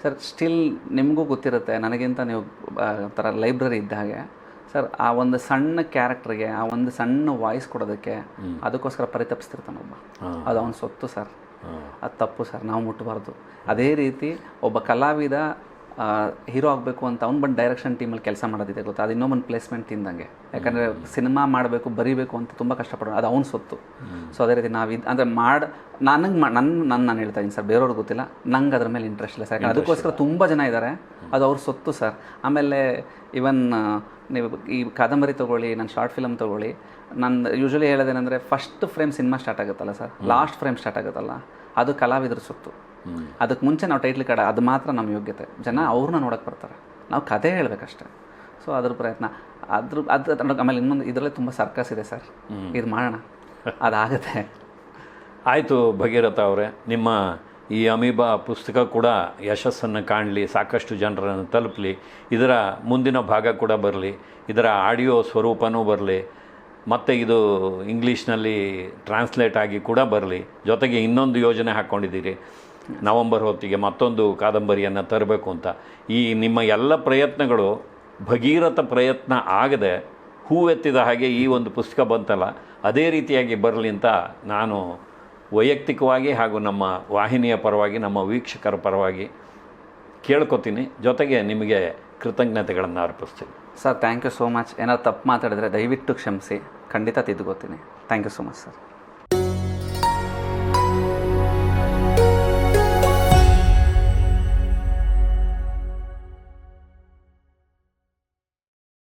ಸರ್ ಸ್ಟಿಲ್ ನಿಮಗೂ ಗೊತ್ತಿರುತ್ತೆ ನನಗಿಂತ ನೀವು ಥರ ಒಂಥರ ಲೈಬ್ರರಿ ಇದ್ದ ಹಾಗೆ. ಸರ್ ಆ ಒಂದು ಸಣ್ಣ ಕ್ಯಾರೆಕ್ಟರ್ಗೆ ಆ ಒಂದು ಸಣ್ಣ ವಾಯ್ಸ್ ಕೊಡೋದಕ್ಕೆ ಅದಕ್ಕೋಸ್ಕರ ಪರಿತಪಿಸ್ತಿರ್ತಾನೆ ಒಬ್ಬ. ಅದು ಅವನ ಸೊತ್ತು ಸರ್. ಅದು ತಪ್ಪು ಸರ್ ನಾವು ಮುಟ್ಟಬಾರ್ದು ಅದೇ ರೀತಿ ಒಬ್ಬ ಕಲಾವಿದ ಹೀರೋ ಆಗಬೇಕು ಅಂತ ಅವ್ನು ಬಂದು ಡೈರೆಕ್ಷನ್ ಟೀಮಲ್ಲಿ ಕೆಲಸ ಮಾಡೋದಿದೆ ಗೊತ್ತಾ? ಅದು ಇನ್ನೊಂದು ಪ್ಲೇಸ್ಮೆಂಟ್ ತಿಂದಂಗೆ. ಯಾಕಂದರೆ ಸಿನಿಮಾ ಮಾಡಬೇಕು ಬರೀಬೇಕು ಅಂತ ತುಂಬ ಕಷ್ಟಪಡೋಣ ಅದು ಅವ್ನ ಸೊತ್ತು. ಸೊ ಅದೇ ರೀತಿ ನಾವು ಇದು ಅಂದರೆ ಮಾಡಿ ನನಗೆ ನನ್ನ ನನ್ನ ನಾನು ಹೇಳ್ತಾ ಇದ್ದೀನಿ ಸರ್ ಬೇರೆಯವ್ರಿಗೆ ಗೊತ್ತಿಲ್ಲ. ನಂಗೆ ಅದ್ರ ಮೇಲೆ ಇಂಟ್ರೆಸ್ಟ್ ಇಲ್ಲ ಸರ್. ಯಾಕಂದ್ರೆ ಅದಕ್ಕೋಸ್ಕರ ತುಂಬ ಜನ ಇದ್ದಾರೆ ಅದು ಅವ್ರ ಸೊತ್ತು ಸರ್. ಆಮೇಲೆ ಇವನ್ ನೀವು ಈ ಕಾದಂಬರಿ ತೊಗೊಳ್ಳಿ ನನ್ನ ಶಾರ್ಟ್ ಫಿಲಮ್ ತೊಗೊಳ್ಳಿ. ನನ್ನ ಯೂಶ್ವಲಿ ಹೇಳೋದೇನೆಂದರೆ ಫಸ್ಟ್ ಫ್ರೇಮ್ ಸಿನಿಮಾ ಸ್ಟಾರ್ಟ್ ಆಗುತ್ತಲ್ಲ ಸರ್ ಲಾಸ್ಟ್ ಫ್ರೇಮ್ ಸ್ಟಾರ್ಟ್ ಆಗುತ್ತಲ್ಲ. ಅದು ಕಲಾವಿದ್ರ ಸುತ್ತು. ಅದಕ್ಕೆ ಮುಂಚೆ ನಾವು ಟೈಟ್ಲ್ ಕಾರ್ಡ್ ಅದು ಮಾತ್ರ ನಮ್ಮ ಯೋಗ್ಯತೆ. ಜನ ಅವ್ರನ್ನ ನೋಡಕ್ಕೆ ಬರ್ತಾರೆ. ನಾವು ಕತೆ ಹೇಳ್ಬೇಕಷ್ಟೆ. ಸೊ ಅದ್ರ ಪ್ರಯತ್ನ. ಅದ್ರ ಅದು ಆಮೇಲೆ ಇನ್ನೊಂದು ಇದರಲ್ಲೇ ತುಂಬ ಸರ್ಕಸ್ ಇದೆ ಸರ್ ಇದು ಮಾಡೋಣ. ಅದಾಗುತ್ತೆ. ಆಯಿತು ಭಗೀರಥ ಅವರೇ ನಿಮ್ಮ ಈ ಅಮೀಬಾ ಪುಸ್ತಕ ಕೂಡ ಯಶಸ್ಸನ್ನು ಕಾಣಲಿ, ಸಾಕಷ್ಟು ಜನರನ್ನು ತಲುಪಲಿ, ಇದರ ಮುಂದಿನ ಭಾಗ ಕೂಡ ಬರಲಿ, ಇದರ ಆಡಿಯೋ ಸ್ವರೂಪನೂ ಬರಲಿ, ಮತ್ತು ಇದು ಇಂಗ್ಲೀಷ್ನಲ್ಲಿ ಟ್ರಾನ್ಸ್ಲೇಟ್ ಆಗಿ ಕೂಡ ಬರಲಿ, ಜೊತೆಗೆ ಇನ್ನೊಂದು ಯೋಜನೆ ಹಾಕ್ಕೊಂಡಿದ್ದೀರಿ, ನವಂಬರ್ ಹೊತ್ತಿಗೆ ಮತ್ತೊಂದು ಕಾದಂಬರಿಯನ್ನು ತರಬೇಕು ಅಂತ. ಈ ನಿಮ್ಮ ಎಲ್ಲ ಪ್ರಯತ್ನಗಳು, ಭಗೀರಥ ಪ್ರಯತ್ನ ಆಗದೆ ಹೂವೆತ್ತಿದ ಹಾಗೆ ಈ ಒಂದು ಪುಸ್ತಕ ಬಂತಲ್ಲ, ಅದೇ ರೀತಿಯಾಗಿ ಬರಲಿ ಅಂತ ನಾನು ವೈಯಕ್ತಿಕವಾಗಿ ಹಾಗೂ ನಮ್ಮ ವಾಹಿನಿಯ ಪರವಾಗಿ, ನಮ್ಮ ವೀಕ್ಷಕರ ಪರವಾಗಿ ಕೇಳ್ಕೊತೀನಿ. ಜೊತೆಗೆ ನಿಮಗೆ ಕೃತಜ್ಞತೆಗಳನ್ನು ಅರ್ಪಿಸ್ತೀನಿ. Sir thank you so much ಏನಾದ್ರು ತಪ್ಪು ಮಾತಾಡಿದ್ರೆ ದಯವಿಟ್ಟು ಕ್ಷಮಿಸಿ. ಖಂಡಿತ ತಿದ್ದುಕೋತೀನಿ. Thank you so much sir